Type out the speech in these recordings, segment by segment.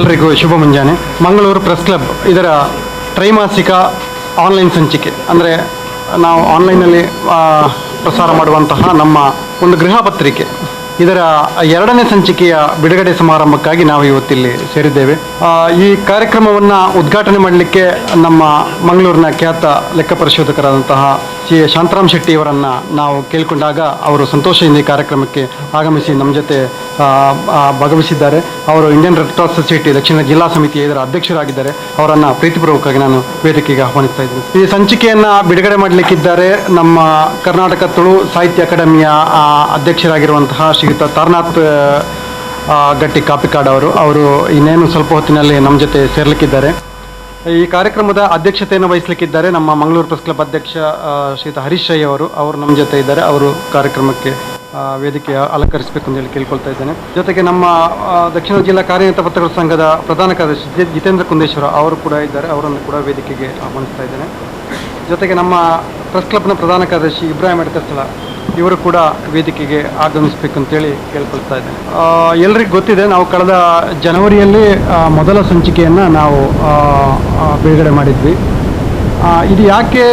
ಎಲ್ಲರಿಗೂ ಶುಭ ಮುಂಜಾನೆ. Mangaluru press club ಇದರ ತ್ರೈಮಾಸಿಕ ಆನ್ಲೈನ್ ಸಂಚಿಕೆ. ಅಂದರೆ ನಾವು ಆನ್ಲೈನಲ್ಲಿ ಪ್ರಸಾರ ಮಾಡುವಂತಹ ನಮ್ಮ ಒಂದು ಗೃಹ ಪತ್ರಿಕೆ. ಇದರ ಎರಡನೇ ಸಂಚಿಕೆಯ ಬಿಡುಗಡೆ ಸಮಾರಂಭಕ್ಕಾಗಿ ನಾವು ಇವತ್ತಿಲ್ಲಿ ಸೇರಿದ್ದೇವೆ. ಈ ಕಾರ್ಯಕ್ರಮವನ್ನು ಉದ್ಘಾಟನೆ ಮಾಡಲಿಕ್ಕೆ ನಮ್ಮ ಮಂಗಳೂರಿನ ಖ್ಯಾತ ಲೆಕ್ಕ ಪರಿಶೋಧಕರಾದಂತಹ ಎ ಶಾಂತರಾಮ್ ಶೆಟ್ಟಿ ಅವರನ್ನು ನಾವು ಕೇಳಿಕೊಂಡಾಗ ಅವರು ಸಂತೋಷದಿಂದ ಈ ಕಾರ್ಯಕ್ರಮಕ್ಕೆ ಆಗಮಿಸಿ ನಮ್ಮ ಜೊತೆ ಭಾಗವಹಿಸಿದ್ದಾರೆ. ಅವರು ಇಂಡಿಯನ್ ರೆಡ್ ಕ್ರಾಸ್ ಸೊಸೈಟಿ ದಕ್ಷಿಣ ಜಿಲ್ಲಾ ಸಮಿತಿಯ ಇದರ ಅಧ್ಯಕ್ಷರಾಗಿದ್ದಾರೆ. ಅವರನ್ನು ಪ್ರೀತಿಪೂರ್ವಕವಾಗಿ ನಾನು ವೇದಿಕೆಗೆ ಆಹ್ವಾನಿಸ್ತಾ ಇದ್ದೀನಿ. ಈ ಸಂಚಿಕೆಯನ್ನು ಬಿಡುಗಡೆ ಮಾಡಲಿಕ್ಕಿದ್ದಾರೆ ನಮ್ಮ ಕರ್ನಾಟಕ ತುಳು ಸಾಹಿತ್ಯ ಅಕಾಡೆಮಿಯ ಅಧ್ಯಕ್ಷರಾಗಿರುವಂತಹ ಶ್ರೀಯುತ ತಾರನಾಥ್ ಗಟ್ಟಿ ಕಾಪಿಕಾಡ್ ಅವರು. ಅವರು ಇನ್ನೇನು ಸ್ವಲ್ಪ ಹೊತ್ತಿನಲ್ಲಿ ನಮ್ಮ ಜೊತೆ ಸೇರ್ಲಿಕ್ಕಿದ್ದಾರೆ. ಈ ಕಾರ್ಯಕ್ರಮದ ಅಧ್ಯಕ್ಷತೆಯನ್ನು ವಹಿಸಲಿಕ್ಕಿದ್ದಾರೆ ನಮ್ಮ ಮಂಗಳೂರು ಪ್ರೆಸ್ ಕ್ಲಬ್ ಅಧ್ಯಕ್ಷ ಶ್ರೀತ ಹರೀಶ್ ರೈ ಅವರು. ಅವರು ನಮ್ಮ ಜೊತೆ ಇದ್ದಾರೆ. ಅವರು ಕಾರ್ಯಕ್ರಮಕ್ಕೆ ವೇದಿಕೆ ಅಲಂಕರಿಸಬೇಕು ಅಂತ ಹೇಳಿ ಕೇಳ್ಕೊಳ್ತಾ ಇದ್ದೇನೆ. ಜೊತೆಗೆ ನಮ್ಮ ದಕ್ಷಿಣ ಜಿಲ್ಲಾ ಕಾರ್ಯನಿರತ ಪತ್ರಗಳ ಸಂಘದ ಪ್ರಧಾನ ಕಾರ್ಯದರ್ಶಿ ಜಿತೇಂದ್ರ ಕುಂದೇಶ್ವರ ಅವರು ಕೂಡ ಇದ್ದಾರೆ. ಅವರನ್ನು ಕೂಡ ವೇದಿಕೆಗೆ ಆಹ್ವಾನಿಸ್ತಾ ಇದ್ದೇನೆ. ಜೊತೆಗೆ ನಮ್ಮ ಪ್ರೆಸ್ ಕ್ಲಬ್ನ ಪ್ರಧಾನ ಕಾರ್ಯದರ್ಶಿ ಇಬ್ರಾಹಿಂ ಅಡ್ಕಸ್ತಳ ಇವರು ಕೂಡ ವೇದಿಕೆಗೆ ಆಗಮಿಸಬೇಕಂತೇಳಿ ಕೇಳ್ಕೊಳ್ತಾ ಇದ್ದೇನೆ. ಎಲ್ರಿಗೂ ಗೊತ್ತಿದೆ, ನಾವು ಕಳೆದ ಜನವರಿಯಲ್ಲಿ ಮೊದಲ ಸಂಚಿಕೆಯನ್ನು ನಾವು ಬಿಡುಗಡೆ ಮಾಡಿದ್ವಿ. ಇದು ಯಾಕೆ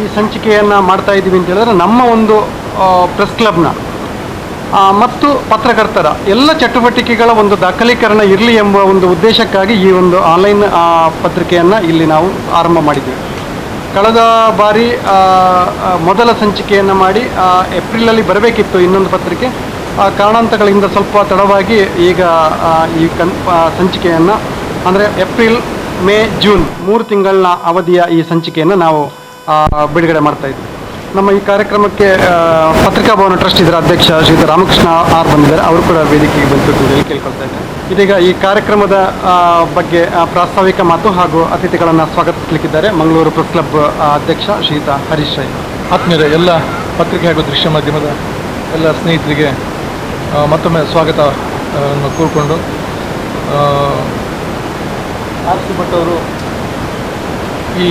ಈ ಸಂಚಿಕೆಯನ್ನು ಮಾಡ್ತಾ ಇದ್ದೀವಿ ಅಂತ ಹೇಳಿದ್ರೆ, ನಮ್ಮ ಒಂದು ಪ್ರೆಸ್ ಕ್ಲಬ್ನ ಮತ್ತು ಪತ್ರಕರ್ತರ ಎಲ್ಲ ಚಟುವಟಿಕೆಗಳ ಒಂದು ದಾಖಲೀಕರಣ ಇರಲಿ ಎಂಬ ಒಂದು ಉದ್ದೇಶಕ್ಕಾಗಿ ಈ ಒಂದು ಆನ್ಲೈನ್ ಪತ್ರಿಕೆಯನ್ನು ಇಲ್ಲಿ ನಾವು ಆರಂಭ ಮಾಡಿದ್ವಿ. ಕಳೆದ ಬಾರಿ ಮೊದಲ ಸಂಚಿಕೆಯನ್ನು ಮಾಡಿ ಏಪ್ರಿಲಲ್ಲಿ ಬರಬೇಕಿತ್ತು ಇನ್ನೊಂದು ಪತ್ರಿಕೆ. ಆ, ಕಾರಣಾಂತರಗಳಿಂದ ಸ್ವಲ್ಪ ತಡವಾಗಿ ಈಗ ಈ ಕನ್ ಸಂಚಿಕೆಯನ್ನು ಅಂದರೆ ಏಪ್ರಿಲ್ ಮೇ ಜೂನ್ ಮೂರು ತಿಂಗಳಿನ ಅವಧಿಯ ಈ ಸಂಚಿಕೆಯನ್ನು ನಾವು ಬಿಡುಗಡೆ ಮಾಡ್ತಾ ಇದ್ವಿ. ನಮ್ಮ ಈ ಕಾರ್ಯಕ್ರಮಕ್ಕೆ ಪತ್ರಿಕಾ ಭವನ ಟ್ರಸ್ಟ್ ಇದರ ಅಧ್ಯಕ್ಷ ಶ್ರೀ ರಾಮಕೃಷ್ಣ ಆರ್ ಬಂದಿದ್ದಾರೆ. ಅವರು ಕೂಡ ವೇದಿಕೆಗೆ ಬಂದು ಕೇಳ್ಕೊಳ್ತಾ ಇದ್ದಾರೆ. ಇದೀಗ ಈ ಕಾರ್ಯಕ್ರಮದ ಬಗ್ಗೆ ಪ್ರಾಸ್ತಾವಿಕ ಮಾತು ಹಾಗೂ ಅತಿಥಿಗಳನ್ನು ಸ್ವಾಗತಿಸಲಿಕ್ಕಿದ್ದಾರೆ ಮಂಗಳೂರು ಪ್ರೆಸ್ ಕ್ಲಬ್ ಅಧ್ಯಕ್ಷ ಶ್ರೀಯುತ ಹರೀಶ್ ರೈ ಆತ್ಮೀಯರ ಎಲ್ಲ ಪತ್ರಿಕೆ ಹಾಗೂ ದೃಶ್ಯ ಮಾಧ್ಯಮದ ಎಲ್ಲ ಸ್ನೇಹಿತರಿಗೆ ಮತ್ತೊಮ್ಮೆ ಸ್ವಾಗತ ಕೋರ್ಕೊಂಡು ಆರ್ ಸಿ ಭಟ್ ಅವರು ಈ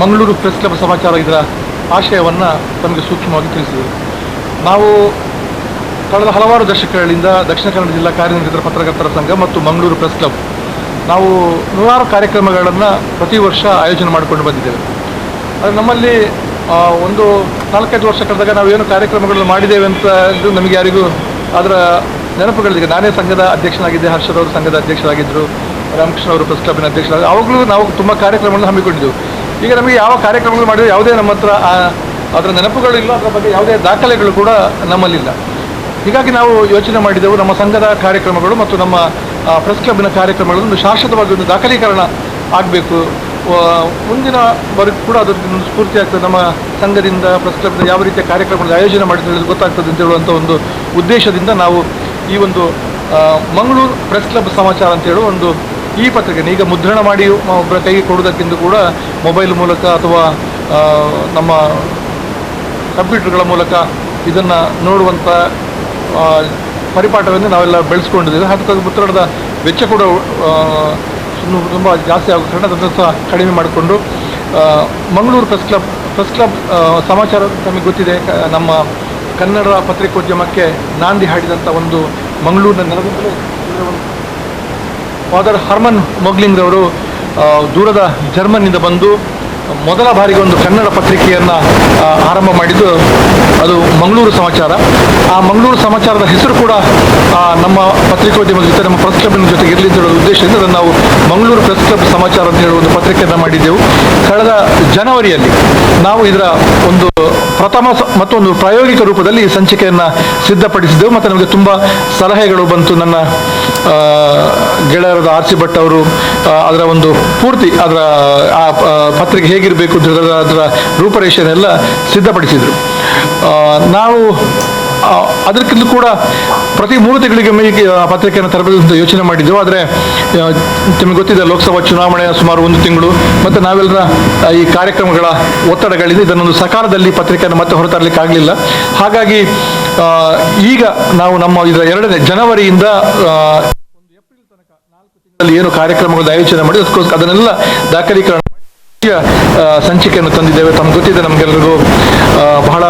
ಮಂಗಳೂರು ಪ್ರೆಸ್ ಕ್ಲಬ್ ಸಮಾಚಾರ ಇದರ ಆಶಯವನ್ನು ತಮಗೆ ಸೂಕ್ಷ್ಮವಾಗಿ ತಿಳಿಸಿದರು. ನಾವು ಕಳೆದ ಹಲವಾರು ದಶಕಗಳಿಂದ ದಕ್ಷಿಣ ಕನ್ನಡ ಜಿಲ್ಲಾ ಕಾರ್ಯನಿರತರ ಪತ್ರಕರ್ತರ ಸಂಘ ಮತ್ತು ಮಂಗಳೂರು ಪ್ರೆಸ್ ಕ್ಲಬ್. ನಾವು ನೂರಾರು ಕಾರ್ಯಕ್ರಮಗಳನ್ನು ಪ್ರತಿ ವರ್ಷ ಆಯೋಜನೆ ಮಾಡಿಕೊಂಡು ಬಂದಿದ್ದೇವೆ. ಆದರೆ ನಮ್ಮಲ್ಲಿ ಒಂದು ನಾಲ್ಕೈದು ವರ್ಷ ಕಳೆದಾಗ ನಾವು ಏನು ಕಾರ್ಯಕ್ರಮಗಳನ್ನು ಮಾಡಿದ್ದೇವೆ ಅಂತ ನಮಗೆ ಯಾರಿಗೂ ಅದರ ನೆನಪುಗಳಿದೆ ನಾನೇ ಸಂಘದ ಅಧ್ಯಕ್ಷನಾಗಿದ್ದೆ, ಹರ್ಷದ್ ಅವರು ಸಂಘದ ಅಧ್ಯಕ್ಷರಾಗಿದ್ದರು ರಾಮಕೃಷ್ಣ ಅವರು ಪ್ರೆಸ್ ಕ್ಲಬ್ನ ಅಧ್ಯಕ್ಷರಾಗಿ ಅವಾಗಲೂ ನಾವು ತುಂಬ ಕಾರ್ಯಕ್ರಮಗಳನ್ನು ಹಮ್ಮಿಕೊಂಡಿದ್ದೆವು. ಈಗ ನಮಗೆ ಯಾವ ಕಾರ್ಯಕ್ರಮಗಳು ಮಾಡಿದ್ರು ಯಾವುದೇ ನಮ್ಮ ಹತ್ರ ಅದರ ನೆನಪುಗಳು ನೆನಪುಗಳಿಲ್ಲ ಅದರ ಬಗ್ಗೆ ಯಾವುದೇ ದಾಖಲೆಗಳು ಕೂಡ ನಮ್ಮಲ್ಲಿಲ್ಲ. ಹೀಗಾಗಿ ನಾವು ಯೋಚನೆ ಮಾಡಿದೆವು, ನಮ್ಮ ಸಂಘದ ಕಾರ್ಯಕ್ರಮಗಳು ಮತ್ತು ನಮ್ಮ ಪ್ರೆಸ್ ಕ್ಲಬ್ನ ಕಾರ್ಯಕ್ರಮಗಳು ಒಂದು ಶಾಶ್ವತವಾಗಿ ಒಂದು ದಾಖಲೀಕರಣ ಆಗಬೇಕು. ಮುಂದಿನ ವರ್ಗ ಕೂಡ ಅದಕ್ಕೆ ಸ್ಫೂರ್ತಿ ಆಗ್ತದೆ. ನಮ್ಮ ಸಂಘದಿಂದ, ಪ್ರೆಸ್ ಕ್ಲಬ್ನ ಯಾವ ರೀತಿಯ ಕಾರ್ಯಕ್ರಮಗಳ ಆಯೋಜನೆ ಮಾಡಿದ್ರೆ ಗೊತ್ತಾಗ್ತದೆ ಅಂತ ಹೇಳುವಂಥ ಒಂದು ಉದ್ದೇಶದಿಂದ ನಾವು ಈ ಒಂದು ಮಂಗಳೂರು ಪ್ರೆಸ್ ಕ್ಲಬ್ ಸಮಾಚಾರ ಅಂತ ಹೇಳುವ ಒಂದು ಈ ಪತ್ರಿಕೆ ಈಗ ಮುದ್ರಣ ಮಾಡಿ ಒಬ್ಬರ ಕೈಗೆ ಕೊಡುವುದಕ್ಕಿಂತ ಕೂಡ ಮೊಬೈಲ್ ಮೂಲಕ ಅಥವಾ ನಮ್ಮ ಕಂಪ್ಯೂಟರ್ಗಳ ಮೂಲಕ ಇದನ್ನು ನೋಡುವಂಥ ಪರಿಪಾಠವನ್ನು ನಾವೆಲ್ಲ ಬೆಳೆಸ್ಕೊಂಡಿದ್ದೇವೆ. ಅದಕ್ಕೆ ಮುತ್ತರದ ವೆಚ್ಚ ಕೂಡ ತುಂಬ ಜಾಸ್ತಿ ಆಗೋ ಕಾರಣ ಅದನ್ನು ಸಹ ಕಡಿಮೆ ಮಾಡಿಕೊಂಡು Mangaluru press club press club ಸಮಾಚಾರ ನಮಗೆ ಗೊತ್ತಿದೆ. ನಮ್ಮ ಕನ್ನಡ ಪತ್ರಿಕೋದ್ಯಮಕ್ಕೆ ನಾಂದಿ ಹಾಡಿದಂಥ ಒಂದು ಮಂಗಳೂರಿನ ನೆಲದಿಂದಲೇ ಫಾದರ್ ಹರ್ಮನ್ ಮೊಗ್ಲಿಂಗ್ರವರು ದೂರದ ಜರ್ಮನ್ನಿಂದ ಬಂದು ಮೊದಲ ಬಾರಿಗೆ ಒಂದು ಕನ್ನಡ ಪತ್ರಿಕೆಯನ್ನು ಆರಂಭ ಮಾಡಿದ್ದು ಅದು ಮಂಗಳೂರು ಸಮಾಚಾರ. ಆ ಮಂಗಳೂರು ಸಮಾಚಾರದ ಹೆಸರು ಕೂಡ ನಮ್ಮ ಪತ್ರಿಕೋದ್ಯಮದ ಜೊತೆ, ನಮ್ಮ ಪ್ರೆಸ್ ಕ್ಲಬ್ನ ಜೊತೆಗೆ ಇರಲಿ ಅಂತ ಉದ್ದೇಶದಿಂದ ಅದನ್ನು ನಾವು ಮಂಗಳೂರು ಪ್ರೆಸ್ ಕ್ಲಬ್ ಸಮಾಚಾರ ಅಂತ ಹೇಳುವ ಒಂದು ಪತ್ರಿಕೆಯನ್ನು ಮಾಡಿದ್ದೆವು. ಕಳೆದ ಜನವರಿಯಲ್ಲಿ ನಾವು ಇದರ ಒಂದು ಪ್ರಥಮ ಮತ್ತು ಒಂದು ಪ್ರಾಯೋಗಿಕ ರೂಪದಲ್ಲಿ ಈ ಸಂಚಿಕೆಯನ್ನು ಸಿದ್ಧಪಡಿಸಿದ್ದೆವು ಮತ್ತು ನಮಗೆ ತುಂಬ ಸಲಹೆಗಳು ಬಂತು. ನನ್ನ ಗೆಳೆಯರದ ಆರ್ ಸಿ ಭಟ್ ಅವರು ಅದರ ಒಂದು ಪೂರ್ತಿ, ಅದರ, ಆ ಪತ್ರಿಕೆ ಹೇಗಿರಬೇಕು, ಅದರ ರೂಪರೇಷೆಯನ್ನೆಲ್ಲ ಸಿದ್ಧಪಡಿಸಿದರು. ನಾವು ಅದಕ್ಕಿಂತ ಕೂಡ ಪ್ರತಿ ಮೂರು ತಿಂಗಳಿಗೆ ಪತ್ರಿಕೆಯನ್ನು ತರಬೇಕು ಅಂತ ಯೋಚನೆ ಮಾಡಿದ್ದೆವು ಆದರೆ ನಿಮಗೆ ಗೊತ್ತಿದೆ, ಲೋಕಸಭಾ ಚುನಾವಣೆ ಸುಮಾರು ಒಂದು ತಿಂಗಳು, ಮತ್ತು ನಾವೆಲ್ಲರ ಈ ಕಾರ್ಯಕ್ರಮಗಳ ಒತ್ತಡಗಳಿದೆ. ಇದನ್ನೊಂದು ಸಕಾಲದಲ್ಲಿ ಪತ್ರಿಕೆಯನ್ನು ಮತ್ತೆ ಹೊರತರಲಿಕ್ಕೆ ಆಗಲಿಲ್ಲ. ಹಾಗಾಗಿ ಈಗ ನಾವು ನಮ್ಮ ಇದರ ಎರಡನೇ ಜನವರಿಯಿಂದ ಏನು ಕಾರ್ಯಕ್ರಮಗಳ ಆಯೋಜನೆ ಮಾಡಿ ಅದಕ್ಕೋಸ್ಕರ ಅದನ್ನೆಲ್ಲ ದಾಖಲೀಕರಣ ಸಂಚಿಕೆಯನ್ನು ತಂದಿದ್ದೇವೆ. ತಮ್ಗೆ ಗೊತ್ತಿದೆ ನಮಗೆಲ್ಲರಿಗೂ ಬಹಳ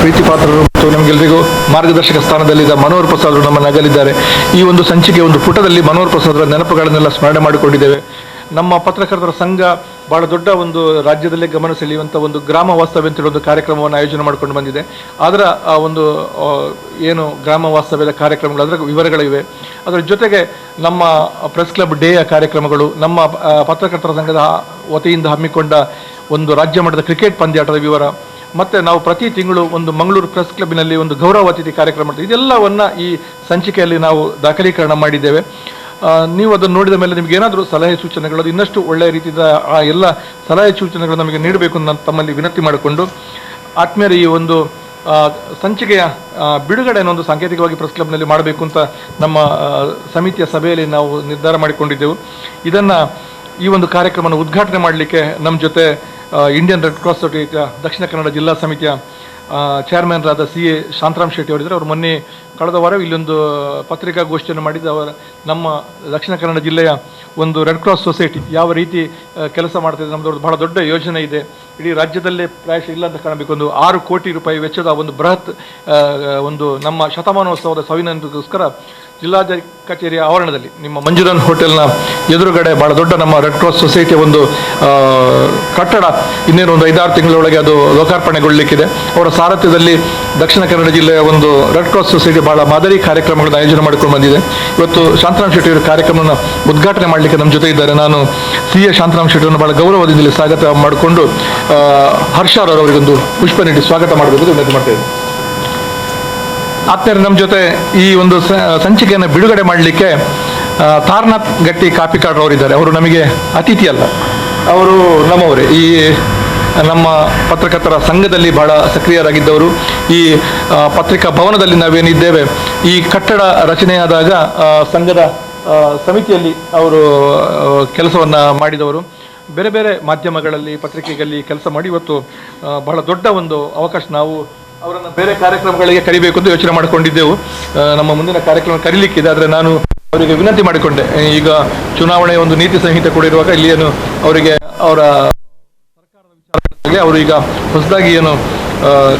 ಪ್ರೀತಿ ಪಾತ್ರರು ಮತ್ತು ನಮಗೆಲ್ಲರಿಗೂ ಮಾರ್ಗದರ್ಶಕ ಸ್ಥಾನದಲ್ಲಿದ್ದ ಮನೋಹರ್ ಪ್ರಸಾದರು ನಮ್ಮ ನಮ್ಮನ್ನು ಅಗಲಿದ್ದಾರೆ. ಈ ಒಂದು ಸಂಚಿಕೆ ಒಂದು ಪುಟದಲ್ಲಿ ಮನೋಹರ್ ಪ್ರಸಾದರ ನೆನಪುಗಳನ್ನೆಲ್ಲ ಸ್ಮರಣೆ ಮಾಡಿಕೊಂಡಿದ್ದೇವೆ. ನಮ್ಮ ಪತ್ರಕರ್ತರ ಸಂಘ ಬಹಳ ದೊಡ್ಡ ಒಂದು ರಾಜ್ಯದಲ್ಲೇ ಗಮನ ಸೆಳೆಯುವಂಥ ಒಂದು ಗ್ರಾಮ ವಾಸ್ತವ್ಯ ಅಂತೇಳಿ ಒಂದು ಕಾರ್ಯಕ್ರಮವನ್ನು ಆಯೋಜನೆ ಮಾಡಿಕೊಂಡು ಬಂದಿದೆ. ಅದರ ಒಂದು ಏನು ಗ್ರಾಮ ವಾಸ್ತವ್ಯದ ಕಾರ್ಯಕ್ರಮಗಳು, ಅದರ ವಿವರಗಳಿವೆ ಅದರ ಜೊತೆಗೆ ನಮ್ಮ ಪ್ರೆಸ್ ಕ್ಲಬ್ ಡೇಯ ಕಾರ್ಯಕ್ರಮಗಳು, ನಮ್ಮ ಪತ್ರಕರ್ತರ ಸಂಘದ ವತಿಯಿಂದ ಹಮ್ಮಿಕೊಂಡ ಒಂದು ರಾಜ್ಯ ಮಟ್ಟದ ಕ್ರಿಕೆಟ್ ಪಂದ್ಯಾಟದ ವಿವರ, ಮತ್ತು ನಾವು ಪ್ರತಿ ತಿಂಗಳು ಒಂದು ಮಂಗಳೂರು ಪ್ರೆಸ್ ಕ್ಲಬ್ನಲ್ಲಿ ಒಂದು ಗೌರವ ಅತಿಥಿ ಕಾರ್ಯಕ್ರಮ ಇದೆಲ್ಲವನ್ನ ಈ ಸಂಚಿಕೆಯಲ್ಲಿ ನಾವು ದಾಖಲೀಕರಣ ಮಾಡಿದ್ದೇವೆ. ನೀವು ಅದನ್ನು ನೋಡಿದ ಮೇಲೆ ನಿಮ್ಗೆ ಏನಾದರೂ ಸಲಹೆ ಸೂಚನೆಗಳು ಇನ್ನಷ್ಟು ಒಳ್ಳೆಯ ರೀತಿಯ ಆ ಎಲ್ಲ ಸಲಹೆ ಸೂಚನೆಗಳು ನಮಗೆ ನೀಡಬೇಕು ಅಂತ ತಮ್ಮಲ್ಲಿ ವಿನಂತಿ ಮಾಡಿಕೊಂಡು, ಆತ್ಮೀಯರ ಈ ಒಂದು ಸಂಚಿಕೆಯ ಬಿಡುಗಡೆ ಒಂದು ಸಾಂಕೇತಿಕವಾಗಿ ಪ್ರೆಸ್ ಕ್ಲಬ್ನಲ್ಲಿ ಮಾಡಬೇಕು ಅಂತ ನಮ್ಮ ಸಮಿತಿಯ ಸಭೆಯಲ್ಲಿ ನಾವು ನಿರ್ಧಾರ ಮಾಡಿಕೊಂಡಿದ್ದೆವು. ಇದನ್ನು ಈ ಒಂದು ಕಾರ್ಯಕ್ರಮವನ್ನು ಉದ್ಘಾಟನೆ ಮಾಡಲಿಕ್ಕೆ ನಮ್ಮ ಜೊತೆ ಇಂಡಿಯನ್ ರೆಡ್ ಕ್ರಾಸ್ ಸೊಸೈಟಿಯ, ದಕ್ಷಿಣ ಕನ್ನಡ ಜಿಲ್ಲಾ ಸಮಿತಿಯ ಚೇರ್ಮನ್ರಾದ ಸಿ ಎ ಶಾಂತರಾಮ್ ಶೆಟ್ಟಿ ಅವರಿದ್ದಾರೆ. ಅವರು ಮೊನ್ನೆ ಕಳೆದ ವಾರ ಇಲ್ಲೊಂದು ಪತ್ರಿಕಾಗೋಷ್ಠಿಯನ್ನು ಮಾಡಿದ್ದು, ಅವರ ನಮ್ಮ ದಕ್ಷಿಣ ಕನ್ನಡ ಜಿಲ್ಲೆಯ ಒಂದು ರೆಡ್ ಕ್ರಾಸ್ ಸೊಸೈಟಿ ಯಾವ ರೀತಿ ಕೆಲಸ ಮಾಡ್ತಿದೆ ನಮ್ಮದು ಬಹಳ ದೊಡ್ಡ ಯೋಜನೆ ಇದೆ. ಇಡೀ ರಾಜ್ಯದಲ್ಲೇ ಪ್ರಾಯಶಃ ಇಲ್ಲ ಅಂತ ಕಾಣಬೇಕು. ಒಂದು ಆರು ಕೋಟಿ ರೂಪಾಯಿ ವೆಚ್ಚದ ಒಂದು ಬೃಹತ್ ಒಂದು ನಮ್ಮ ಶತಮಾನೋತ್ಸವದ ಸವಿನಂದಕ್ಕೋಸ್ಕರ ಜಿಲ್ಲಾಧಿಕಾರಿ ಕಚೇರಿಯ ಆವರಣದಲ್ಲಿ ನಿಮ್ಮ ಮಂಜುನಾಥ್ ಹೋಟೆಲ್ನ ಎದುರುಗಡೆ ಬಹಳ ದೊಡ್ಡ ನಮ್ಮ ರೆಡ್ ಕ್ರಾಸ್ ಸೊಸೈಟಿಯ ಒಂದು ಕಟ್ಟಡ ಇನ್ನೇನು ಒಂದು ಐದಾರು ತಿಂಗಳೊಳಗೆ ಅದು ಲೋಕಾರ್ಪಣೆಗೊಳ್ಳಲಿಕ್ಕಿದೆ. ಅವರ ಸಾರಥ್ಯದಲ್ಲಿ ದಕ್ಷಿಣ ಕನ್ನಡ ಜಿಲ್ಲೆಯ ಒಂದು ರೆಡ್ ಕ್ರಾಸ್ ಸೊಸೈಟಿ ಬಹಳ ಮಾದರಿ ಕಾರ್ಯಕ್ರಮಗಳನ್ನು ಆಯೋಜನೆ ಮಾಡಿಕೊಂಡು ಬಂದಿದೆ. ಇವತ್ತು ಶಾಂತರಾಮ್ ಶೆಟ್ಟಿ ಅವರ ಕಾರ್ಯಕ್ರಮವನ್ನು ಉದ್ಘಾಟನೆ ಮಾಡಲಿಕ್ಕೆ ನಮ್ಮ ಜೊತೆ ಇದ್ದಾರೆ. ನಾನು ಸಿ ಎ ಶಾಂತರಾಮ್ ಶೆಟ್ಟಿಯನ್ನು ಬಹಳ ಗೌರವದಿಂದ ಸ್ವಾಗತ ಮಾಡಿಕೊಂಡು ಹರ್ಷ ಅವರಿಗೊಂದು ಪುಷ್ಪ ನೀಡಿ ಸ್ವಾಗತ ಮಾಡಬೇಕು ವಿನಂತಿ ಮಾಡ್ತಾ ಆತ್ಮೀಯರು ನಮ್ಮ ಜೊತೆ ಈ ಒಂದು ಸಂಚಿಕೆಯನ್ನು ಬಿಡುಗಡೆ ಮಾಡಲಿಕ್ಕೆ ತಾರ್ನಾಥ್ ಗಟ್ಟಿ ಕಾಪಿಕಾಡ್ ಅವರಿದ್ದಾರೆ. ಅವರು ನಮಗೆ ಅತಿಥಿ ಅಲ್ಲ. ಅವರು ನಮ್ಮವರೇ. ಈ, ನಮ್ಮ ಪತ್ರಕರ್ತರ ಸಂಘದಲ್ಲಿ ಬಹಳ ಸಕ್ರಿಯರಾಗಿದ್ದವರು. ಈ ಪತ್ರಿಕಾ ಭವನದಲ್ಲಿ ನಾವೇನಿದ್ದೇವೆ, ಈ ಕಟ್ಟಡ ರಚನೆಯಾದಾಗ ಸಂಘದ ಸಮಿತಿಯಲ್ಲಿ ಅವರು ಕೆಲಸವನ್ನು ಮಾಡಿದವರು. ಬೇರೆ ಬೇರೆ ಮಾಧ್ಯಮಗಳಲ್ಲಿ, ಪತ್ರಿಕೆಗಳಲ್ಲಿ ಕೆಲಸ ಮಾಡಿ ಇವತ್ತು ಬಹಳ ದೊಡ್ಡ ಒಂದು ಅವಕಾಶ ನಾವು ಅವರನ್ನು ಬೇರೆ ಕಾರ್ಯಕ್ರಮಗಳಿಗೆ ಕರಿಬೇಕು ಅಂತ ಯೋಚನೆ ಮಾಡಿಕೊಂಡಿದ್ದೆವು. ನಮ್ಮ ಮುಂದಿನ ಕಾರ್ಯಕ್ರಮ ಕರೀಲಿಕ್ಕಿದೆ ಆದರೆ ನಾನು ಅವರಿಗೆ ವಿನಂತಿ ಮಾಡಿಕೊಂಡೆ. ಈಗ ಚುನಾವಣೆಯ ಒಂದು ನೀತಿ ಸಂಹಿತೆ ಕೂಡ ಇರುವಾಗ ಇಲ್ಲಿ ಏನು ಅವರಿಗೆ ಅವರ ಸರ್ಕಾರದ ವಿಚಾರದಲ್ಲಿ ಅವರು ಈಗ ಹೊಸದಾಗಿ ಏನು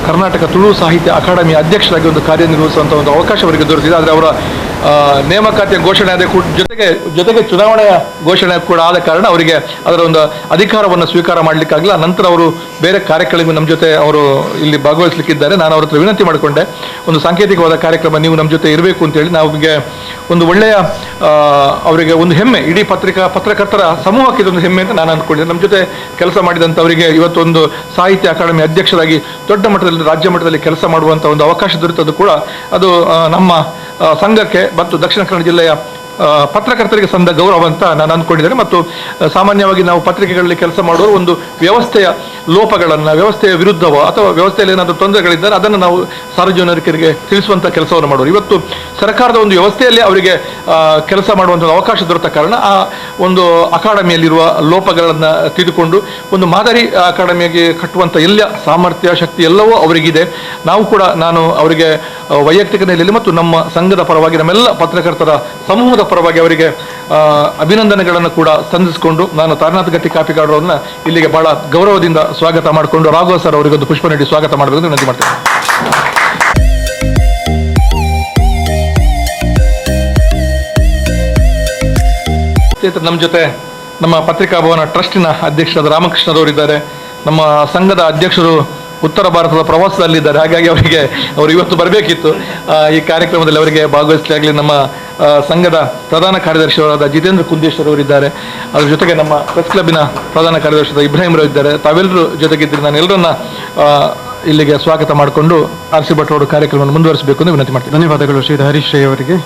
ಕರ್ನಾಟಕ ತುಳು ಸಾಹಿತ್ಯ ಅಕಾಡೆಮಿ ಅಧ್ಯಕ್ಷರಾಗಿ ಒಂದು ಕಾರ್ಯನಿರ್ವಹಿಸುವಂಥ ಒಂದು ಅವಕಾಶ ಅವರಿಗೆ ದೊರೆತಿದೆ. ಆದರೆ ಅವರ ನೇಮಕಾತಿಯ ಘೋಷಣೆ ಕೂಡ ಜೊತೆಗೆ ಜೊತೆಗೆ ಚುನಾವಣೆಯ ಘೋಷಣೆ ಕೂಡ ಆದ ಕಾರಣ ಅವರಿಗೆ ಅದರ ಒಂದು ಅಧಿಕಾರವನ್ನು ಸ್ವೀಕಾರ ಮಾಡಲಿಕ್ಕಾಗಲ್ಲ ನಂತರ ಅವರು ಬೇರೆ ಕಾರ್ಯಕ್ರಮ ನಮ್ಮ ಜೊತೆ ಅವರು ಇಲ್ಲಿ ಭಾಗವಹಿಸಲಿಕ್ಕಿದ್ದಾರೆ. ನಾನು ಅವ್ರ ಹತ್ರ ವಿನಂತಿ ಮಾಡಿಕೊಂಡೆ, ಒಂದು ಸಾಂಕೇತಿಕವಾದ ಕಾರ್ಯಕ್ರಮ ನೀವು ನಮ್ಮ ಜೊತೆ ಇರಬೇಕು ಅಂತೇಳಿ ನಮಗೆ ಒಂದು ಒಳ್ಳೆಯ ಅವರಿಗೆ ಒಂದು ಹೆಮ್ಮೆ, ಇಡೀ ಪತ್ರಿಕಾ, ಪತ್ರಕರ್ತರ ಸಮೂಹಕ್ಕೆ ಇದೊಂದು ಹೆಮ್ಮೆ ಅಂತ ನಾನು ಅಂದ್ಕೊಂಡಿದ್ದೆ. ನಮ್ಮ ಜೊತೆ ಕೆಲಸ ಮಾಡಿದಂಥವರಿಗೆ ಇವತ್ತೊಂದು ಸಾಹಿತ್ಯ ಅಕಾಡೆಮಿ ಅಧ್ಯಕ್ಷರಾಗಿ ದೊಡ್ಡ ಮಟ್ಟದಲ್ಲಿ, ರಾಜ್ಯ ಮಟ್ಟದಲ್ಲಿ ಕೆಲಸ ಮಾಡುವಂತಹ ಒಂದು ಅವಕಾಶ ದೊರೆತದ್ದು ಕೂಡ ಅದು ನಮ್ಮ ಸಂಘಕ್ಕೆ ಮತ್ತು ದಕ್ಷಿಣ ಕನ್ನಡ ಜಿಲ್ಲೆಯ ಪತ್ರಕರ್ತರಿಗೆ ಸಂದ ಗೌರವ ಅಂತ ನಾನು ಅಂದ್ಕೊಂಡಿದ್ದೇನೆ. ಮತ್ತು ಸಾಮಾನ್ಯವಾಗಿ ನಾವು ಪತ್ರಿಕೆಗಳಲ್ಲಿ ಕೆಲಸ ಮಾಡುವ ಒಂದು ವ್ಯವಸ್ಥೆಯ ಲೋಪಗಳನ್ನು, ವ್ಯವಸ್ಥೆಯ ವಿರುದ್ಧವೋ ಅಥವಾ ವ್ಯವಸ್ಥೆಯಲ್ಲಿ ಏನಾದರೂ ತೊಂದರೆಗಳಿದ್ದರೆ ಅದನ್ನು ನಾವು ಸಾರ್ವಜನಿಕರಿಗೆ ತಿಳಿಸುವಂಥ ಕೆಲಸವನ್ನು ಮಾಡೋರು ಇವತ್ತು ಸರ್ಕಾರದ ಒಂದು ವ್ಯವಸ್ಥೆಯಲ್ಲಿ ಅವರಿಗೆ ಕೆಲಸ ಮಾಡುವಂಥ ಅವಕಾಶ ದೊರೆತ ಕಾರಣ ಆ ಒಂದು ಅಕಾಡೆಮಿಯಲ್ಲಿರುವ ಲೋಪಗಳನ್ನು ತಿಳಿದುಕೊಂಡು ಒಂದು ಮಾದರಿ ಅಕಾಡೆಮಿಗೆ ಕಟ್ಟುವಂಥ ಎಲ್ಲ ಸಾಮರ್ಥ್ಯ, ಶಕ್ತಿ ಎಲ್ಲವೂ ಅವರಿಗಿದೆ. ನಾವು ಕೂಡ ನಾನು ಅವರಿಗೆ ವೈಯಕ್ತಿಕ ನೆಲೆಯಲ್ಲಿ ಮತ್ತು ನಮ್ಮ ಸಂಘದ ಪರವಾಗಿ ನಮ್ಮೆಲ್ಲ ಪತ್ರಕರ್ತರ ಸಮೂಹದ ಪರವಾಗಿ ಅವರಿಗೆ ಅಭಿನಂದನೆಗಳನ್ನು ಕೂಡ ಸಂಧಿಸಿಕೊಂಡು ನಾನು ತಾರನಾಥ ಗಟ್ಟಿ ಕಾಪಿಗಾರರನ್ನ ಇಲ್ಲಿಗೆ ಬಹಳ ಗೌರವದಿಂದ ಸ್ವಾಗತ ಮಾಡಿಕೊಂಡು ರಾಘವ ಸರ್ ಅವರಿಗೆ ಒಂದು ಪುಷ್ಪ ನೀಡಿ ಸ್ವಾಗತ ಮಾಡಬೇಕು ವಿನಂತಿ ಮಾಡ್ತೇನೆ. ನಮ್ಮ ಜೊತೆ ನಮ್ಮ ಪತ್ರಿಕಾ ಭವನ ಟ್ರಸ್ಟಿನ ಅಧ್ಯಕ್ಷರಾದ ರಾಮಕೃಷ್ಣರವರಿದ್ದಾರೆ. ನಮ್ಮ ಸಂಘದ ಅಧ್ಯಕ್ಷರು ಉತ್ತರ ಭಾರತದ ಪ್ರವಾಸದಲ್ಲಿದ್ದಾರೆ. ಹಾಗಾಗಿ ಅವರಿಗೆ ಅವರು ಇವತ್ತು ಬರಬೇಕಿತ್ತು. ಈ ಕಾರ್ಯಕ್ರಮದಲ್ಲಿ ಅವರಿಗೆ ಭಾಗವಹಿಸಲಾಗಲಿ ನಮ್ಮ ಸಂಘದ ಪ್ರಧಾನ ಕಾರ್ಯದರ್ಶಿಯವರಾದ ಜಿತೇಂದ್ರ ಕುಂದೇಶ್ವರ್ ಅವರಿದ್ದಾರೆ. ಅದರ ಜೊತೆಗೆ ನಮ್ಮ ಪ್ರೆಸ್ ಕ್ಲಬ್ಬಿನ ಪ್ರಧಾನ ಕಾರ್ಯದರ್ಶಿಯಾದ ಇಬ್ರಾಹಿಂ ಇದ್ದಾರೆ. ತಾವೆಲ್ಲರೂ ಜೊತೆಗಿದ್ದರೆ. ನಾನು ಎಲ್ಲರನ್ನ ಇಲ್ಲಿಗೆ ಸ್ವಾಗತ ಮಾಡಿಕೊಂಡು ಆರ್ ಸಿ ಭಟ್ ಅವರು ಕಾರ್ಯಕ್ರಮವನ್ನು ಮುಂದುವರಿಸಬೇಕು ಎಂದು ವಿನಂತಿ ಮಾಡ್ತೀನಿ. ಧನ್ಯವಾದಗಳು ಶ್ರೀ ಹರೀಶ್ ರೈ ಅವರಿಗೆ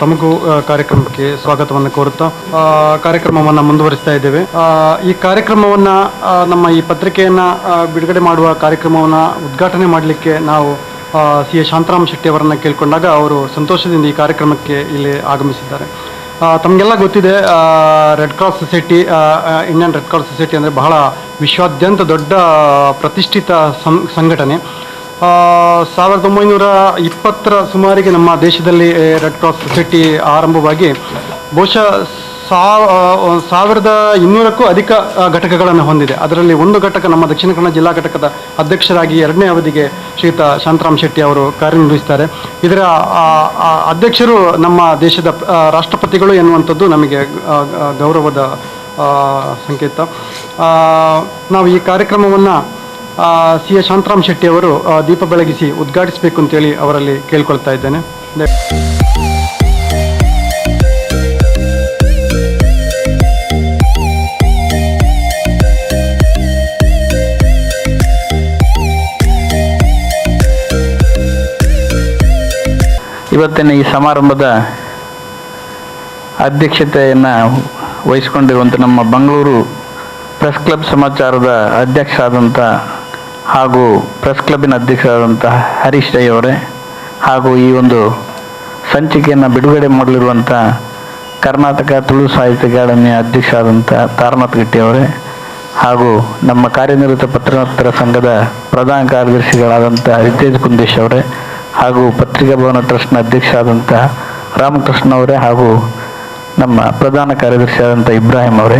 ತಮಗೂ ಕಾರ್ಯಕ್ರಮಕ್ಕೆ ಸ್ವಾಗತವನ್ನು ಕೋರುತ್ತಾ ಕಾರ್ಯಕ್ರಮವನ್ನು ಮುಂದುವರಿಸ್ತಾ ಇದ್ದೇವೆ. ಈ ಕಾರ್ಯಕ್ರಮವನ್ನು ನಮ್ಮ ಈ ಪತ್ರಿಕೆಯನ್ನು ಬಿಡುಗಡೆ ಮಾಡುವ ಕಾರ್ಯಕ್ರಮವನ್ನು ಉದ್ಘಾಟನೆ ಮಾಡಲಿಕ್ಕೆ ನಾವು ಸಿ ಎ ಶಾಂತರಾಮ್ ಶೆಟ್ಟಿ ಅವರನ್ನು ಕೇಳಿಕೊಂಡಾಗ ಅವರು ಸಂತೋಷದಿಂದ ಈ ಕಾರ್ಯಕ್ರಮಕ್ಕೆ ಇಲ್ಲಿ ಆಗಮಿಸಿದ್ದಾರೆ. ತಮಗೆಲ್ಲ ಗೊತ್ತಿದೆ red cross society Indian red cross society ಅಂದರೆ ಬಹಳ ವಿಶ್ವಾದ್ಯಂತ ದೊಡ್ಡ ಪ್ರತಿಷ್ಠಿತ ಸಂಘಟನೆ. ಸಾವಿರದ ಒಂಬೈನೂರ ಇಪ್ಪತ್ತರ ಸುಮಾರಿಗೆ ನಮ್ಮ ದೇಶದಲ್ಲಿ ರೆಡ್ ಕ್ರಾಸ್ ಸೊಸೈಟಿ ಆರಂಭವಾಗಿ ಬಹುಶಃ ಸಾವ್ ಸಾವಿರದ ಇನ್ನೂರಕ್ಕೂ ಅಧಿಕ ಘಟಕಗಳನ್ನು ಹೊಂದಿದೆ. ಅದರಲ್ಲಿ ಒಂದು ಘಟಕ ನಮ್ಮ ದಕ್ಷಿಣ ಕನ್ನಡ ಜಿಲ್ಲಾ ಘಟಕದ ಅಧ್ಯಕ್ಷರಾಗಿ ಎರಡನೇ ಅವಧಿಗೆ ಶ್ರೀತ ಶಾಂತರಾಮ್ ಶೆಟ್ಟಿ ಅವರು ಕಾರ್ಯನಿರ್ವಹಿಸ್ತಾರೆ. ಇದರ ಅಧ್ಯಕ್ಷರು ನಮ್ಮ ದೇಶದ ರಾಷ್ಟ್ರಪತಿಗಳು ಎನ್ನುವಂಥದ್ದು ನಮಗೆ ಗೌರವದ ಸಂಕೇತ. ನಾವು ಈ ಕಾರ್ಯಕ್ರಮವನ್ನು ಸಿ ಎ ಶಾಂತರಾಮ್ ಶೆಟ್ಟಿ ಅವರು ದೀಪ ಬೆಳಗಿಸಿ ಉದ್ಘಾಟಿಸಬೇಕು ಅಂತೇಳಿ ಅವರಲ್ಲಿ ಕೇಳ್ಕೊಳ್ತಾ ಇದ್ದೇನೆ. ಇವತ್ತಿನ ಈ ಸಮಾರಂಭದ ಅಧ್ಯಕ್ಷತೆಯನ್ನು ವಹಿಸಿಕೊಂಡಿರುವಂಥ ನಮ್ಮ ಬೆಂಗಳೂರು ಪ್ರೆಸ್ ಕ್ಲಬ್ ಸಮಾಚಾರದ ಅಧ್ಯಕ್ಷರಾದಂಥ ಹಾಗೂ ಪ್ರೆಸ್ ಕ್ಲಬ್ಬಿನ ಅಧ್ಯಕ್ಷರಾದಂಥ ಹರೀಶ್ ರೈ ಅವರೇ ಹಾಗೂ ಈ ಒಂದು ಸಂಚಿಕೆಯನ್ನು ಬಿಡುಗಡೆ ಮಾಡಲಿರುವಂಥ ಕರ್ನಾಟಕ ತುಳು ಸಾಹಿತ್ಯ ಅಕಾಡೆಮಿಯ ಅಧ್ಯಕ್ಷರಾದಂಥ ತಾರನಾಥ್ ಗಟ್ಟಿ ಅವರೇ ಹಾಗೂ ನಮ್ಮ ಕಾರ್ಯನಿರತ ಪತ್ರಕರ್ತರ ಸಂಘದ ಪ್ರಧಾನ ಕಾರ್ಯದರ್ಶಿಗಳಾದಂಥ ರಿತೇಜ್ ಕುಂದೇಶ್ ಅವರೇ ಹಾಗೂ ಪತ್ರಿಕಾ ಭವನ ಟ್ರಸ್ಟ್ನ ಅಧ್ಯಕ್ಷರಾದಂಥ ರಾಮಕೃಷ್ಣ ಅವರೇ ಹಾಗೂ ನಮ್ಮ ಪ್ರಧಾನ ಕಾರ್ಯದರ್ಶಿ ಆದಂಥ ಇಬ್ರಾಹಿಂ ಅವರೇ